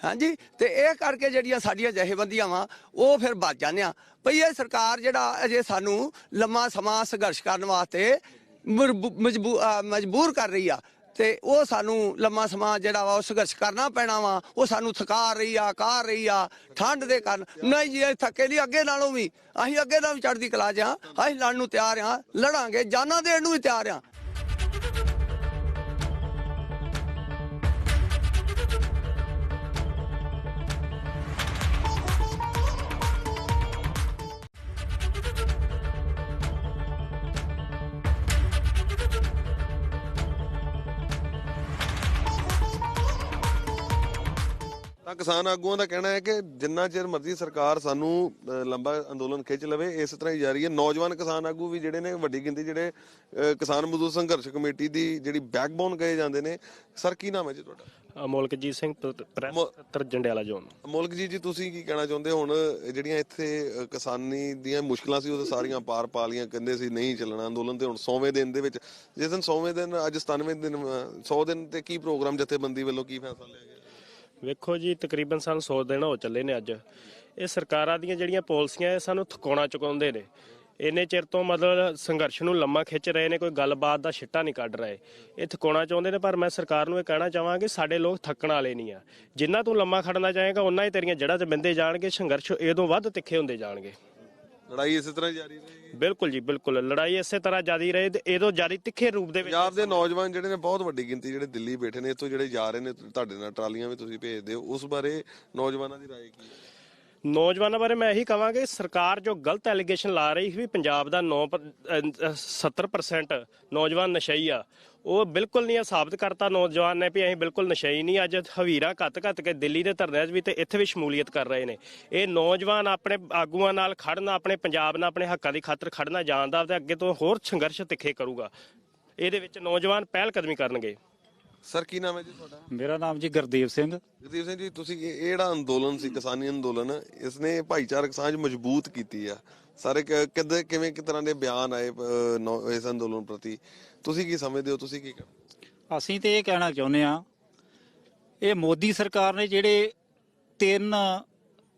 ਹਾਂਜੀ? ਤੇ ਇਹ ਕਰਕੇ ਜਿਹੜੀਆਂ ਸਾਡੀਆਂ ਜਥੇਬੰਦੀਆਂ ਵਾ, ਉਹ ਫਿਰ ਬਚ ਜਾਂਦੇ ਆ। ਭਈ ਇਹ ਸਰਕਾਰ ਜਿਹੜਾ ਅਜੇ ਸਾਨੂੰ ਲੰਮਾ ਸਮਾਂ ਸੰਘਰਸ਼ ਕਰਨ ਵਾਸਤੇ ਮਰਬੂ- ਮਜਬੂ- ਮਜਬੂਰ ਕਰ ਰਹੀ ਆ ਤੇ ਉਹ ਸਾਨੂੰ ਲੰਮਾ ਸਮਾਂ ਜਿਹੜਾ ਵਾ ਉਹ ਸੰਘਰਸ਼ ਕਰਨਾ ਪੈਣਾ ਵਾ, ਉਹ ਸਾਨੂੰ ਥਕਾ ਰਹੀ ਆ ਕਾਰ ਰਹੀ ਆ, ਠੰਡ ਦੇ ਕਾਰਨ। ਨਹੀਂ ਜੀ, ਅਸੀਂ ਥੱਕੇ ਨਹੀਂ, ਅੱਗੇ ਨਾਲੋਂ ਵੀ। ਅਸੀਂ ਅੱਗੇ ਨਾਲ ਵੀ ਚੜ੍ਹਦੀ ਕਲਾ 'ਚ ਆ ਅਸੀਂ ਲੜਨ ਨੂੰ ਤਿਆਰ ਹਾਂ, ਲੜਾਂਗੇ, ਜਾਨਾਂ ਦੇਣ ਨੂੰ ਵੀ ਤਿਆਰ ਹਾਂ। ਤਾਂ ਕਿਸਾਨ ਆਗੂਆਂ ਦਾ ਕਹਿਣਾ ਹੈ ਕਿ ਜਿੰਨਾ ਚਿਰ ਮਰਜ਼ੀ ਸਰਕਾਰ ਸਾਨੂੰ ਲੰਬਾ ਅੰਦੋਲਨ ਖਿੱਚ ਲਵੇ ਇਸ ਤਰ੍ਹਾਂ ਹੀ ਜਾਰੀ ਹੈ। ਨੌਜਵਾਨ ਕਿਸਾਨ ਆਗੂ ਵੀ ਜਿਹੜੇ ਨੇ ਵੱਡੀ ਗਿਣਤੀ ਜਿਹੜੇ ਕਿਸਾਨ ਮਜ਼ਦੂਰ ਸੰਘਰਸ਼ ਕਮੇਟੀ ਦੀ ਜਿਹੜੀ ਬੈਕਬੋਨ ਕਹੇ ਜਾਂਦੇ ਨੇ। ਸਰ ਕੀ ਨਾਮ ਹੈ ਜੀ ਤੁਹਾਡਾ? ਅਮੋਲਕਜੀਤ ਸਿੰਘ ਪ੍ਰੈਸ ਸਕੱਤਰ ਜੰਡਿਆਲਾ ਜ਼ੋਨ ਮੁਲਕ ਜੀ ਤੁਸੀਂ ਕੀ ਕਹਿਣਾ ਚਾਹੁੰਦੇ ਹੋ? ਹੁਣ ਜਿਹੜੀਆਂ ਇੱਥੇ ਕਿਸਾਨੀ ਦੀਆਂ ਮੁਸ਼ਕਲਾਂ ਸੀ ਉਹ ਸਾਰੀਆਂ ਪਾਰ ਪਾ ਲੀਆਂ ਕਹਿੰਦੇ ਸੀ ਨਹੀਂ ਚੱਲਣਾ ਅੰਦੋਲਨ ਤੇ। ਹੁਣ 100ਵੇਂ ਦਿਨ ਦੇ ਵਿੱਚ ਜਿਸ ਦਿਨ 100ਵੇਂ ਦਿਨ ਅੱਜ 97ਵੇਂ ਦਿਨ 100 ਦਿਨ ਤੇ ਕੀ ਪ੍ਰੋਗਰਾਮ ਜਥੇਬੰਦੀ ਵੱਲੋਂ ਕੀ ਫੈਸਲਾ ਲਿਆ ਗਿਆ? ਵੇਖੋ ਜੀ, ਤਕਰੀਬਨ ਸਾਨੂੰ 100 ਦਿਨ ਹੋ ਚੱਲੇ ਨੇ ਅੱਜ। ਇਹ ਸਰਕਾਰਾਂ ਦੀਆਂ ਜਿਹੜੀਆਂ ਪਾਲਿਸੀਆਂ, ਇਹ ਸਾਨੂੰ ਥਕਾਉਣਾ ਚੁਕਾਉਂਦੇ ਨੇ। ਇੰਨੇ ਚਿਰ ਤੋਂ ਮਤਲਬ ਸੰਘਰਸ਼ ਨੂੰ ਲੰਮਾ ਖਿੱਚ ਰਹੇ ਨੇ, ਕੋਈ ਗੱਲਬਾਤ ਦਾ ਛਿੱਟਾ ਨਹੀਂ ਕੱਢ ਰਹੇ। ਇਹ ਥਕਾਉਣਾ ਚਾਹੁੰਦੇ ਨੇ, ਪਰ ਮੈਂ ਸਰਕਾਰ ਨੂੰ ਇਹ ਕਹਿਣਾ ਚਾਹਾਂਗੇ ਸਾਡੇ ਲੋਕ ਥੱਕਣ ਵਾਲੇ ਨਹੀਂ ਆ। ਜਿੰਨਾ ਤੂੰ ਲੰਮਾ ਖੜਨਾ ਚਾਹੇਗਾ ਉਹਨਾਂ ਹੀ ਤੇਰੀਆਂ ਜੜ੍ਹਾਂ 'ਚ ਬਿੰਦੇ ਜਾਣਗੇ, ਸੰਘਰਸ਼ ਇਦੋਂ ਵੱਧ ਤਿੱਖੇ ਹੁੰਦੇ ਜਾਣਗੇ। ਲੜਾਈ ਇਸੇ ਤਰ੍ਹਾਂ ਜਾਰੀ ਰਹੇਗੀ। ਬਿਲਕੁਲ ਜੀ ਬਿਲਕੁਲ। ਲੜਾਈ ਇਸੇ ਤਰ੍ਹਾਂ ਜਾਰੀ ਰਹੇ ਤੇ ਇਹਦੋਂ ਜਾਰੀ ਤਿੱਖੇ ਰੂਪ ਦੇ ਵਿੱਚ ਪੰਜਾਬ ਦੇ ਨੌਜਵਾਨ ਜਿਹੜੇ ਨੇ ਬਹੁਤ ਵੱਡੀ ਗਿਣਤੀ ਜਿਹੜੇ ਦਿੱਲੀ ਬੈਠੇ ਨੇ ਇੱਥੋਂ ਜਿਹੜੇ ਜਾ ਰਹੇ ਨੇ ਤੁਹਾਡੇ ਨਾਲ ਟਰਾਲੀਆਂ ਵੀ ਤੁਸੀਂ ਭੇਜਦੇ ਹੋ ਉਸ ਬਾਰੇ ਨੌਜਵਾਨਾਂ ਦੀ ਰਾਏ ਕੀ ਹੈ? ਨੌਜਵਾਨਾਂ ਬਾਰੇ ਮੈਂ ਇਹੀ ਕਹਾਂਗਾ ਕਿ ਸਰਕਾਰ ਜੋ ਗਲਤ ਐਲੀਗੇਸ਼ਨ ਲਾ ਰਹੀ ਸੀ ਵੀ ਪੰਜਾਬ ਦਾ 9 ਪ- ਅਹ 70% ਨੌਜਵਾਨ ਨਸ਼ਈ ਆ, ਉਹ ਬਿਲਕੁਲ ਨਹੀਂ ਇਹ ਸਾਬਤ ਕਰਤਾ ਨੌਜਵਾਨ ਨੇ ਵੀ ਅਸੀਂ ਬਿਲਕੁਲ ਨਸ਼ਈ ਨਹੀਂ, ਅੱਜ ਹਵੀਰਾ ਘੱਟ ਘੱਟ ਕੇ ਦਿੱਲੀ ਦੇ ਧਰਨਿਆਂ 'ਚ ਵੀ ਤੇ ਇੱਥੇ ਵੀ ਸ਼ਮੂਲੀਅਤ ਕਰ ਰਹੇ ਨੇ। ਇਹ ਨੌਜਵਾਨ ਆਪਣੇ ਆਗੂਆਂ ਨਾਲ ਖੜਨਾ, ਆਪਣੇ ਪੰਜਾਬ ਨਾਲ, ਆਪਣੇ ਹੱਕਾਂ ਦੀ ਖਾਤਰ ਖੜਨਾ, ਜਾਣਦਾ ਤੇ ਅੱਗੇ ਤੋਂ ਹੋਰ ਸੰਘਰਸ਼ ਤਿੱਖੇ ਕਰੂਗਾ। ਇਹਦੇ ਵਿੱਚ ਨੌਜਵਾਨ ਪਹਿਲ ਕਦਮੀ ਕਰਨਗੇ। ਸਰ ਕੀ ਨਾਮ ਹੈ ਜੀ ਤੁਹਾਡਾ? ਮੇਰਾ ਨਾਮ ਜੀ ਗੁਰਦੀਪ ਸਿੰਘ। ਜਗਦੀਪ ਸਿੰਘ ਜੀ ਤੁਸੀਂ ਇਹ ਇਹ ਜਿਹੜਾ ਅੰਦੋਲਨ ਸੀ ਕਿਸਾਨੀ ਅੰਦੋਲਨ। ਇਸਨੇ ਭਾਈਚਾਰਕ ਸਾਂਝ ਮਜ਼ਬੂਤ ਕੀਤੀ ਆ। ਸਾਰੇ ਕਿੱਦਾਂ ਕਿਵੇਂ ਕਿ ਤਰ੍ਹਾਂ ਦੇ ਬਿਆਨ ਆਏ ਨੌ- ਇਸ ਅੰਦੋਲਨ ਪ੍ਰਤੀ? ਤੁਸੀਂ ਕੀ ਸਮਝਦੇ ਹੋ ਤੁਸੀਂ ਕੀ ਕਰ ਅਸੀਂ ਤੇ ਇਹ ਕਹਿਣਾ ਚਾਹੁੰਦੇ ਆ ਇਹ ਮੋਦੀ ਸਰਕਾਰ ਨੇ ਜਿਹੜੇ ਤਿੰਨ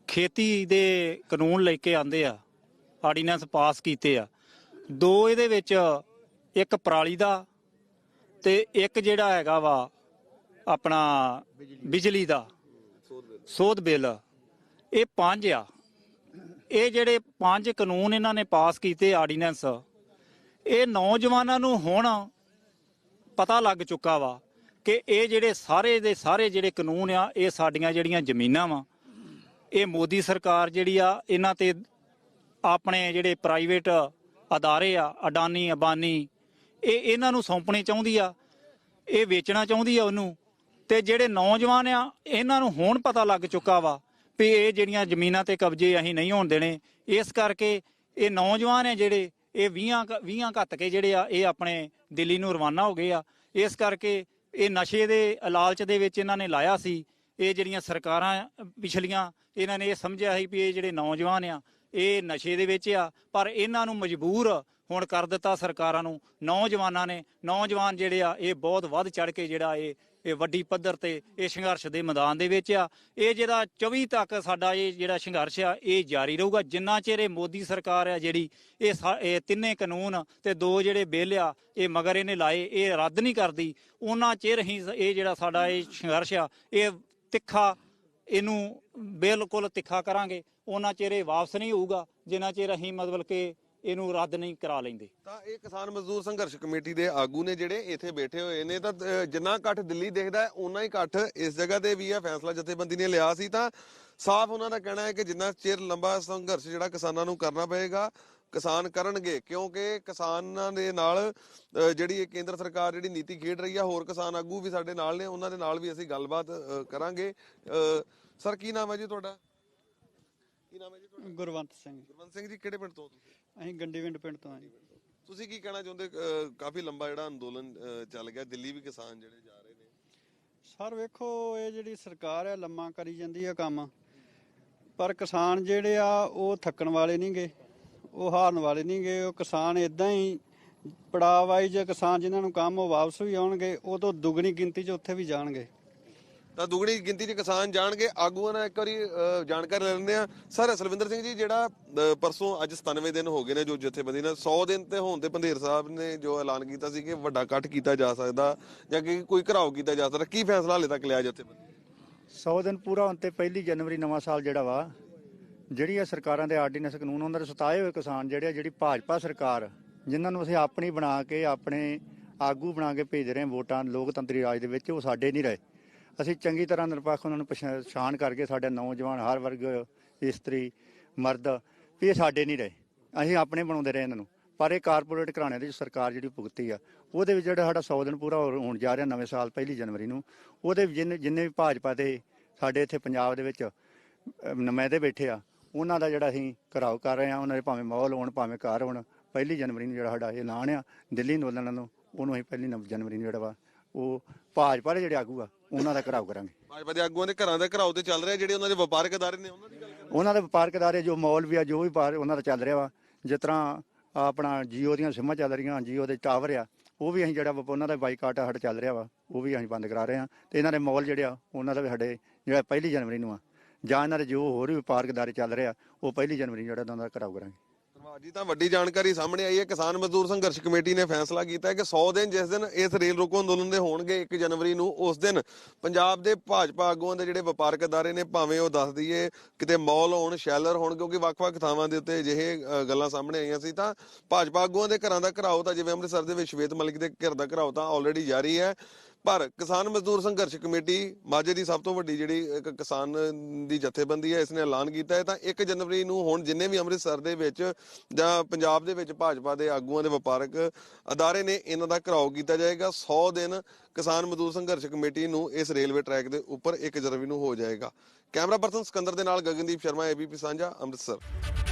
ਖੇਤੀ ਦੇ ਕਾਨੂੰਨ ਲੈ ਕੇ ਆਂਦੇ ਆ ਆਰਡੀਨੈਂਸ ਪਾਸ ਕੀਤੇ ਆ ਦੋ ਇਹਦੇ ਵਿੱਚ ਇੱਕ ਪਰਾਲੀ ਦਾ ਤੇ ਇੱਕ ਜਿਹੜਾ ਹੈਗਾ ਵਾ ਆਪਣਾ ਬਿਜਲੀ ਦਾ ਸੋਧ ਬਿੱਲ, ਇਹ ਪੰਜ ਆ। ਇਹ ਜਿਹੜੇ ਪੰਜ ਕਾਨੂੰਨ ਇਹਨਾਂ ਨੇ ਪਾਸ ਕੀਤੇ ਆਰਡੀਨੈਂਸ, ਇਹ ਨੌਜਵਾਨਾਂ ਨੂੰ ਹੁਣ ਪਤਾ ਲੱਗ ਚੁੱਕਾ ਵਾ ਕਿ ਇਹ ਜਿਹੜੇ ਸਾਰੇ ਦੇ ਸਾਰੇ ਜਿਹੜੇ ਕਾਨੂੰਨ ਆ, ਇਹ ਸਾਡੀਆਂ ਜਿਹੜੀਆਂ ਜ਼ਮੀਨਾਂ ਵਾ, ਇਹ ਮੋਦੀ ਸਰਕਾਰ ਜਿਹੜੀ ਆ, ਇਹਨਾਂ ਤੇ ਆਪਣੇ ਜਿਹੜੇ ਪ੍ਰਾਈਵੇਟ ਅਦਾਰੇ ਆ, ਅਡਾਨੀ, ਅਬਾਨੀ ਇਹ ਇਹਨਾਂ ਨੂੰ ਸੌਂਪਣੀ ਚਾਹੁੰਦੀ ਆ, ਇਹ ਵੇਚਣਾ ਚਾਹੁੰਦੀ ਆ ਉਹਨੂੰ, ਤੇ ਜਿਹੜੇ ਨੌਜਵਾਨ ਆ, ਇਹਨਾਂ ਨੂੰ ਹੁਣ ਪਤਾ ਲੱਗ ਚੁੱਕਾ ਵਾ ਵੀ ਇਹ ਜਿਹੜੀਆਂ ਜ਼ਮੀਨਾਂ ਤੇ ਕਬਜ਼ੇ ਅਸੀਂ ਨਹੀਂ ਹੋਣ ਦੇਣੇ। ਇਸ ਕਰਕੇ ਇਹ ਨੌਜਵਾਨ ਆ ਜਿਹੜੇ, ਇਹ 20 20 ਘੱਤ ਕੇ ਜਿਹੜੇ ਆ, ਇਹ ਆਪਣੇ ਦਿੱਲੀ ਨੂੰ ਰਵਾਨਾ ਹੋ ਗਏ ਆ। ਇਸ ਕਰਕੇ ਇਹ ਨਸ਼ੇ ਦੇ ਲਾਲਚ ਦੇ ਵਿੱਚ ਇਹਨਾਂ ਨੇ ਲਾਇਆ ਸੀ। ਇਹ ਜਿਹੜੀਆਂ ਸਰਕਾਰਾਂ ਪਿਛਲੀਆਂ, ਇਹਨਾਂ ਨੇ ਇਹ ਸਮਝਿਆ ਸੀ ਵੀ ਇਹ ਜਿਹੜੇ ਨੌਜਵਾਨ ਆ ਇਹ ਨਸ਼ੇ ਦੇ ਵਿੱਚ ਆ, ਪਰ ਇਹਨਾਂ ਨੂੰ ਮਜਬੂਰ ਹੁਣ ਕਰ ਦਿੱਤਾ ਸਰਕਾਰਾਂ ਨੂੰ। ਨੌਜਵਾਨਾਂ ਨੇ, ਨੌਜਵਾਨ ਜਿਹੜੇ ਆ, ਇਹ ਬਹੁਤ ਵੱਧ ਚੜ ਕੇ ਜਿਹੜਾ ਇਹ ਇਹ ਵੱਡੀ ਪੱਧਰ ਤੇ ਇਹ ਸੰਘਰਸ਼ ਦੇ ਮੈਦਾਨ ਦੇ ਵਿੱਚ ਆ। ਇਹ ਜਿਹੜਾ 24 ਤੱਕ ਸਾਡਾ ਇਹ ਜਿਹੜਾ ਸੰਘਰਸ਼ ਆ, ਇਹ ਜਾਰੀ ਰਹੂਗਾ। ਜਿੰਨਾ ਚਿਰ ਇਹ ਮੋਦੀ ਸਰਕਾਰ ਆ ਜਿਹੜੀ ਇਹ ਸਾ- ਇਹ ਤਿੰਨੇ ਕਾਨੂੰਨ ਤੇ ਦੋ ਜਿਹੜੇ ਬਿੱਲ ਆ, ਇਹ ਮਗਰ ਇਹਨੇ ਲਾਏ, ਇਹ ਰੱਦ ਨਹੀਂ ਕਰਦੀ, ਉਹਨਾਂ ਚਿਰ ਹੀ ਇਹ ਜਿਹੜਾ ਸਾਡਾ ਇਹ ਸੰਘਰਸ਼ ਆ, ਇਹ ਤਿੱਖਾ ਇਹਨੂੰ ਬਿਲਕੁਲ ਤਿੱਖਾ ਕਰਾਂਗੇ। ਉਹਨਾਂ ਚਿਰ ਇਹ ਵਾਪਸ ਨਹੀਂ ਹੋਊਗਾ, ਜਿੰਨਾ ਚਿਰ ਅਸੀਂ ਮਤਲਬ ਕਿ ਇਹਨੂੰ ਰੱਦ ਨਹੀਂ ਕਰਾ ਲੈਂਦੇ। ਤਾਂ ਇਹ ਕਿਸਾਨ ਮਜ਼ਦੂਰ ਸੰਘਰਸ਼ ਕਮੇਟੀ ਦੇ ਆਗੂ ਨੇ ਜਿਹੜੇ ਇੱਥੇ ਬੈਠੇ ਹੋਏ ਨੇ, ਤਾਂ ਜਿੰਨਾ ਇਕੱਠ ਦਿੱਲੀ ਦੇਖਦਾ ਹੈ ਉਨਾ ਹੀ ਇਕੱਠ ਇਸ ਜਗ੍ਹਾ ਤੇ ਵੀ ਹੈ, ਫੈਸਲਾ ਜਥੇਬੰਦੀ ਨੇ ਲਿਆ ਸੀ। ਤਾਂ ਸਾਫ਼ ਉਹਨਾਂ ਦਾ ਕਹਿਣਾ ਹੈ ਕਿ ਜਿੰਨਾ ਚਿਰ ਲੰਬਾ ਸੰਘਰਸ਼ ਜਿਹੜਾ ਕਿਸਾਨਾਂ ਨੂੰ ਕਰਨਾ ਪਏਗਾ ਕਿਸਾਨ ਕਰਨਗੇ ਕਿਉਂਕਿ ਕਿਸਾਨਾਂ ਦੇ ਨਾਲ ਜਿਹੜੀ ਇਹ ਕੇਂਦਰ ਸਰਕਾਰ ਜਿਹੜੀ ਨੀਤੀ ਖੇਡ ਰਹੀ ਆ ਹੋਰ ਕਿਸਾਨ ਆਗੂ ਵੀ ਸਾਡੇ ਨਾਲ ਨੇ ਉਹਨਾਂ ਦੇ ਨਾਲ ਵੀ ਅਸੀਂ ਗੱਲਬਾਤ ਕਰਾਂਗੇ। ਸਰ ਕੀ ਨਾਮ ਹੈ ਜੀ ਤੁਹਾਡਾ? ਕੀ ਨਾਮ ਹੈ ਜੀ ਤੁਹਾਡਾ? ਗੁਰਵੰਤ ਸਿੰਘ ਗੁਰਵੰਤ ਸਿੰਘ ਜੀ ਕਿਹੜੇ ਪਿੰਡ ਤੋਂ ਤੁਸੀਂ? ਅਸੀਂ ਗੰਡੀਵਿੰਡ ਪਿੰਡ ਤੋਂ ਹਾਂ ਜੀ। ਤੁਸੀਂ ਕੀ ਕਹਿਣਾ ਚਾਹੁੰਦੇ ਕਾਫੀ ਲੰਬਾ ਜਿਹੜਾ ਅੰਦੋਲਨ ਚੱਲ ਗਿਆ ਦਿੱਲੀ ਵੀ ਕਿਸਾਨ ਜਿਹੜੇ ਜਾ ਰਹੇ ਨੇ। ਸਰ ਵੇਖੋ ਇਹ ਜਿਹੜੀ ਸਰਕਾਰ ਆ ਲੰਮਾ ਕਰੀ ਜਾਂਦੀ ਆ ਕੰਮ। ਪਰ ਕਿਸਾਨ ਜਿਹੜੇ ਆ ਉਹ ਥੱਕਣ ਵਾਲੇ ਨਹੀਂਗੇ ਉਹ ਹਾਰਨ ਵਾਲੇ ਨਹੀਂਗੇ ਉਹ ਕਿਸਾਨ ਇਦਾਂ ਹੀ ਪੜਾਅ ਵਾਈਜ਼ ਕਿਸਾਨ ਜਿਨ੍ਹਾਂ ਨੂੰ ਕੰਮ ਉਹ ਵਾਪਸ ਵੀ ਆਉਣਗੇ ਉਹ ਤੋਂ ਦੁੱਗਣੀ ਗਿਣਤੀ 'ਚ ਉੱਥੇ ਵੀ ਜਾਣਗੇ। ਤਾਂ ਦੁਗਣੀ ਗਿਣਤੀ 'ਚ ਕਿਸਾਨ ਜਾਣਗੇ। ਆਗੂਆਂ ਨਾਲ ਇੱਕ ਵਾਰੀ ਜਾਣਕਾਰੀ ਲੈ ਲੈਂਦੇ ਆ ਸਰ ਸਲਵਿੰਦਰ ਸਿੰਘ ਜੀ ਜਿਹੜਾ ਪਰਸੋਂ ਅੱਜ 97 ਦਿਨ ਹੋ ਗਏ ਨੇ ਜੋ ਜਥੇਬੰਦੀ ਨੇ 100 ਦਿਨ ਤੇ ਹੋਣ ਤੇ ਪੰਧੇਰ ਸਾਹਿਬ ਨੇ ਜੋ ਐਲਾਨ ਕੀਤਾ ਸੀ ਕਿ ਵੱਡਾ ਇਕੱਠ ਕੀਤਾ ਜਾ ਸਕਦਾ ਜਾਂ ਕਿ ਕੋਈ ਘਰਾਓ ਕੀਤਾ ਜਾ ਸਕਦਾ ਕੀ ਫੈਸਲਾ ਹਲੇ ਤੱਕ ਲਿਆ ਜਥੇਬੰਦੀ ਨੇ? 100 ਦਿਨ ਪੂਰਾ ਹੋਣ ਤੇ ਪਹਿਲੀ ਜਨਵਰੀ ਨਵਾਂ ਸਾਲ ਜਿਹੜਾ ਵਾ ਜਿਹੜੀਆਂ ਸਰਕਾਰਾਂ ਦੇ ਆਰਡੀਨੈਂਸ ਕਾਨੂੰਨ ਉਹਨਾਂ ਦੇ ਸਤਾਏ ਹੋਏ ਕਿਸਾਨ ਜਿਹੜੇ ਆ ਜਿਹੜੀ ਭਾਜਪਾ ਸਰਕਾਰ ਜਿਨ੍ਹਾਂ ਨੂੰ ਅਸੀਂ ਆਪਣੀ ਬਣਾ ਕੇ ਆਪਣੇ ਆਗੂ ਬਣਾ ਕੇ ਭੇਜ ਰਹੇ ਹਾਂ ਵੋਟਾਂ ਲੋਕਤੰਤਰੀ ਰਾਜ ਦੇ ਵਿੱਚ ਉਹ ਸਾਡੇ ਨਹੀਂ ਰਹੇ। ਅਸੀਂ ਚੰਗੀ ਤਰ੍ਹਾਂ ਨਿਰਪੱਖ ਉਹਨਾਂ ਨੂੰ ਪਛਾਣ ਕਰਕੇ ਸਾਡੇ ਨੌਜਵਾਨ ਹਰ ਵਰਗ ਇਸਤਰੀ ਮਰਦ ਵੀ ਇਹ ਸਾਡੇ ਨਹੀਂ ਰਹੇ। ਅਸੀਂ ਆਪਣੇ ਬਣਾਉਂਦੇ ਰਹੇ ਇਹਨਾਂ ਨੂੰ। ਪਰ ਇਹ ਕਾਰਪੋਰੇਟ ਘਰਾਣਿਆਂ ਦੀ ਸਰਕਾਰ ਜਿਹੜੀ ਭੁਗਤੀ ਆ ਉਹਦੇ ਵਿੱਚ ਜਿਹੜਾ ਸਾਡਾ 100 ਦਿਨ ਪੂਰਾ ਹੋ- ਹੋਣ ਜਾ ਰਿਹਾ ਨਵੇਂ ਸਾਲ ਪਹਿਲੀ ਜਨਵਰੀ ਨੂੰ ਉਹਦੇ ਜਿੰਨੇ ਜਿੰਨੇ ਵੀ ਭਾਜਪਾ ਦੇ ਸਾਡੇ ਇੱਥੇ ਪੰਜਾਬ ਦੇ ਵਿੱਚ ਅਹ, ਬੈਠੇ ਆ ਉਹਨਾਂ ਦਾ ਜਿਹੜਾ ਅਸੀਂ ਘਰਾਓ ਕਰ ਰਹੇ ਆ ਉਹਨਾਂ ਦੇ ਭਾਵੇਂ ਮੌਲ ਹੋਣ ਭਾਵੇਂ ਘਰ ਹੋਣ ਪਹਿਲੀ ਜਨਵਰੀ ਨੂੰ ਜਿਹੜਾ ਸਾਡਾ ਐਲਾਨ ਆ ਦਿੱਲੀ ਅੰਦੋਲਨ ਨੂੰ ਉਹਨੂੰ ਅਸੀਂ ਪਹਿਲੀ ਨਵ- ਜਨਵਰੀ ਨੂੰ ਜਿਹੜਾ ਵਾ ਉਹ ਭਾਜਪਾ ਦੇ ਜਿਹੜੇ ਆਗੂ ਆ ਉਹਨਾਂ ਦਾ ਘਰਾਓ ਕਰਾਂਗੇ। ਭਾਜਪਾ ਦੇ ਆਗੂਆਂ ਦੇ ਘਰਾਂ ਦੇ ਘਰਾਓ ਤੇ ਚੱਲ ਰਿਹਾ ਜਿਹੜੇ ਉਹਨਾਂ ਦੇ ਵਪਾਰਕ ਅਦਾਰੇ ਨੇ ਉਹਨਾਂ ਦੀ ਗੱਲ ਉਹਨਾਂ ਦੇ ਵਪਾਰਕ ਅਦਾਰੇ ਜੋ ਮੌਲ ਵੀ ਆ ਜੋ ਵੀ ਬਾਹਰ ਉਹਨਾਂ ਦਾ ਚੱਲ ਰਿਹਾ ਵਾ ਜਿਸ ਤਰ੍ਹਾਂ ਆਪਣਾ ਜੀਓ ਦੀਆਂ ਸਿਮਾਂ ਚੱਲ ਰਹੀਆਂ ਜੀਓ ਦੇ ਟਾਵਰ ਆ ਉਹ ਵੀ ਅਸੀਂ ਜਿਹੜਾ ਉਹਨਾਂ ਦਾ ਬਾਈਕਾਟ ਸਾਡਾ ਚੱਲ ਰਿਹਾ ਵਾ ਉਹ ਵੀ ਅਸੀਂ ਬੰਦ ਕਰਾ ਰਹੇ ਆ ਤੇ ਇਹਨਾਂ ਦੇ ਮੌਲ ਜਿਹੜੇ ਆ ਉਹਨਾਂ ਦਾ ਵੀ ਸਾਡੇ ਜਿਹੜਾ ਪਹਿਲੀ ਜਨਵਰੀ ਨੂੰ ਆ ਜਾਂ ਇਹਨਾਂ ਦੇ ਜੋ ਹੋਰ ਵੀ ਵਪਾਰਕ ਅਦਾਰੇ ਚੱਲ ਰਿਹਾ ਉਹ ਪਹਿਲੀ ਜਨਵਰੀ ਜਿਹੜਾ ਉਹਨਾਂ ਦਾ ਘਰਾਓ ਕਰਾਂਗੇ। ਧੰਨਵਾਦ ਜੀ, ਤਾਂ ਵੱਡੀ ਜਾਣਕਾਰੀ ਸਾਹਮਣੇ ਆਈ ਹੈ। ਕਿਸਾਨ ਮਜ਼ਦੂਰ ਸੰਘਰਸ਼ ਕਮੇਟੀ ਨੇ ਫੈਸਲਾ ਕੀਤਾ ਹੈ ਕਿ 100 ਦਿਨ ਜਿਸ ਦਿਨ ਇਸ ਰੇਲ ਰੋਕੋ ਅੰਦੋਲਨ ਦੇ ਹੋਣਗੇ 1 ਜਨਵਰੀ ਨੂੰ, ਉਸ ਦਿਨ ਪੰਜਾਬ ਦੇ ਭਾਜਪਾ ਆਗੂਆਂ ਦੇ ਜਿਹੜੇ ਵਪਾਰਕ ਅਦਾਰੇ ਨੇ, ਭਾਵੇਂ ਉਹ ਦੱਸ ਦਈਏ ਕਿਤੇ ਮਾਲ ਹੋਣ, ਸ਼ੈਲਰ ਹੋਣ, ਕਿਉਂਕਿ ਵੱਖ-ਵੱਖ ਥਾਵਾਂ ਦੇ ਉੱਤੇ ਅਜਿਹੇ ਗੱਲਾਂ ਸਾਹਮਣੇ ਆਈਆਂ ਸੀ, ਤਾਂ ਭਾਜਪਾ ਆਗੂਆਂ ਦੇ ਘਰਾਂ ਦਾ ਘਰਾਓ ਤਾਂ ਜਿਵੇਂ ਅੰਮ੍ਰਿਤਸਰ ਦੇ ਵਿੱਚ ਸ਼ਵੇਤ ਮਲਿਕ ਦੇ ਘਰ ਦਾ ਘਰਾਓ ਤਾਂ ਆਲਰੇਡੀ ਜਾਰੀ ਹੈ। ਪਰ ਕਿਸਾਨ ਮਜ਼ਦੂਰ ਸੰਘਰਸ਼ ਕਮੇਟੀ ਮਾਝੇ ਦੀ ਸਭ ਤੋਂ ਵੱਡੀ ਜਿਹੜੀ ਇੱਕ ਕਿਸਾਨ ਦੀ ਜਥੇਬੰਦੀ ਹੈ, ਇਸ ਨੇ ਐਲਾਨ ਕੀਤਾ ਹੈ। ਤਾਂ 1 ਜਨਵਰੀ ਨੂੰ ਹੁਣ ਜਿੰਨੇ ਵੀ ਅੰਮ੍ਰਿਤਸਰ ਦੇ ਵਿੱਚ ਜਾਂ ਪੰਜਾਬ ਦੇ ਵਿੱਚ ਭਾਜਪਾ ਦੇ ਆਗੂਆਂ ਦੇ ਵਪਾਰਕ ਅਦਾਰੇ ਨੇ ਇਹਨਾਂ ਦਾ ਘਰਾਓ ਕੀਤਾ ਜਾਏਗਾ। 100 ਦਿਨ ਕਿਸਾਨ ਮਜ਼ਦੂਰ ਸੰਘਰਸ਼ ਕਮੇਟੀ ਨੂੰ ਇਸ ਰੇਲਵੇ ਟਰੈਕ ਦੇ ਉੱਪਰ 1 ਜਨਵਰੀ ਨੂੰ ਹੋ ਜਾਏਗਾ। ਕੈਮਰਾ ਪਰਸਨ ਸਿਕੰਦਰ ਦੇ ਨਾਲ ਗਗਨਦੀਪ ਸ਼ਰਮਾ ਏਬੀਪੀ ਸਾਂਝਾ, ਅੰਮ੍ਰਿਤਸਰ।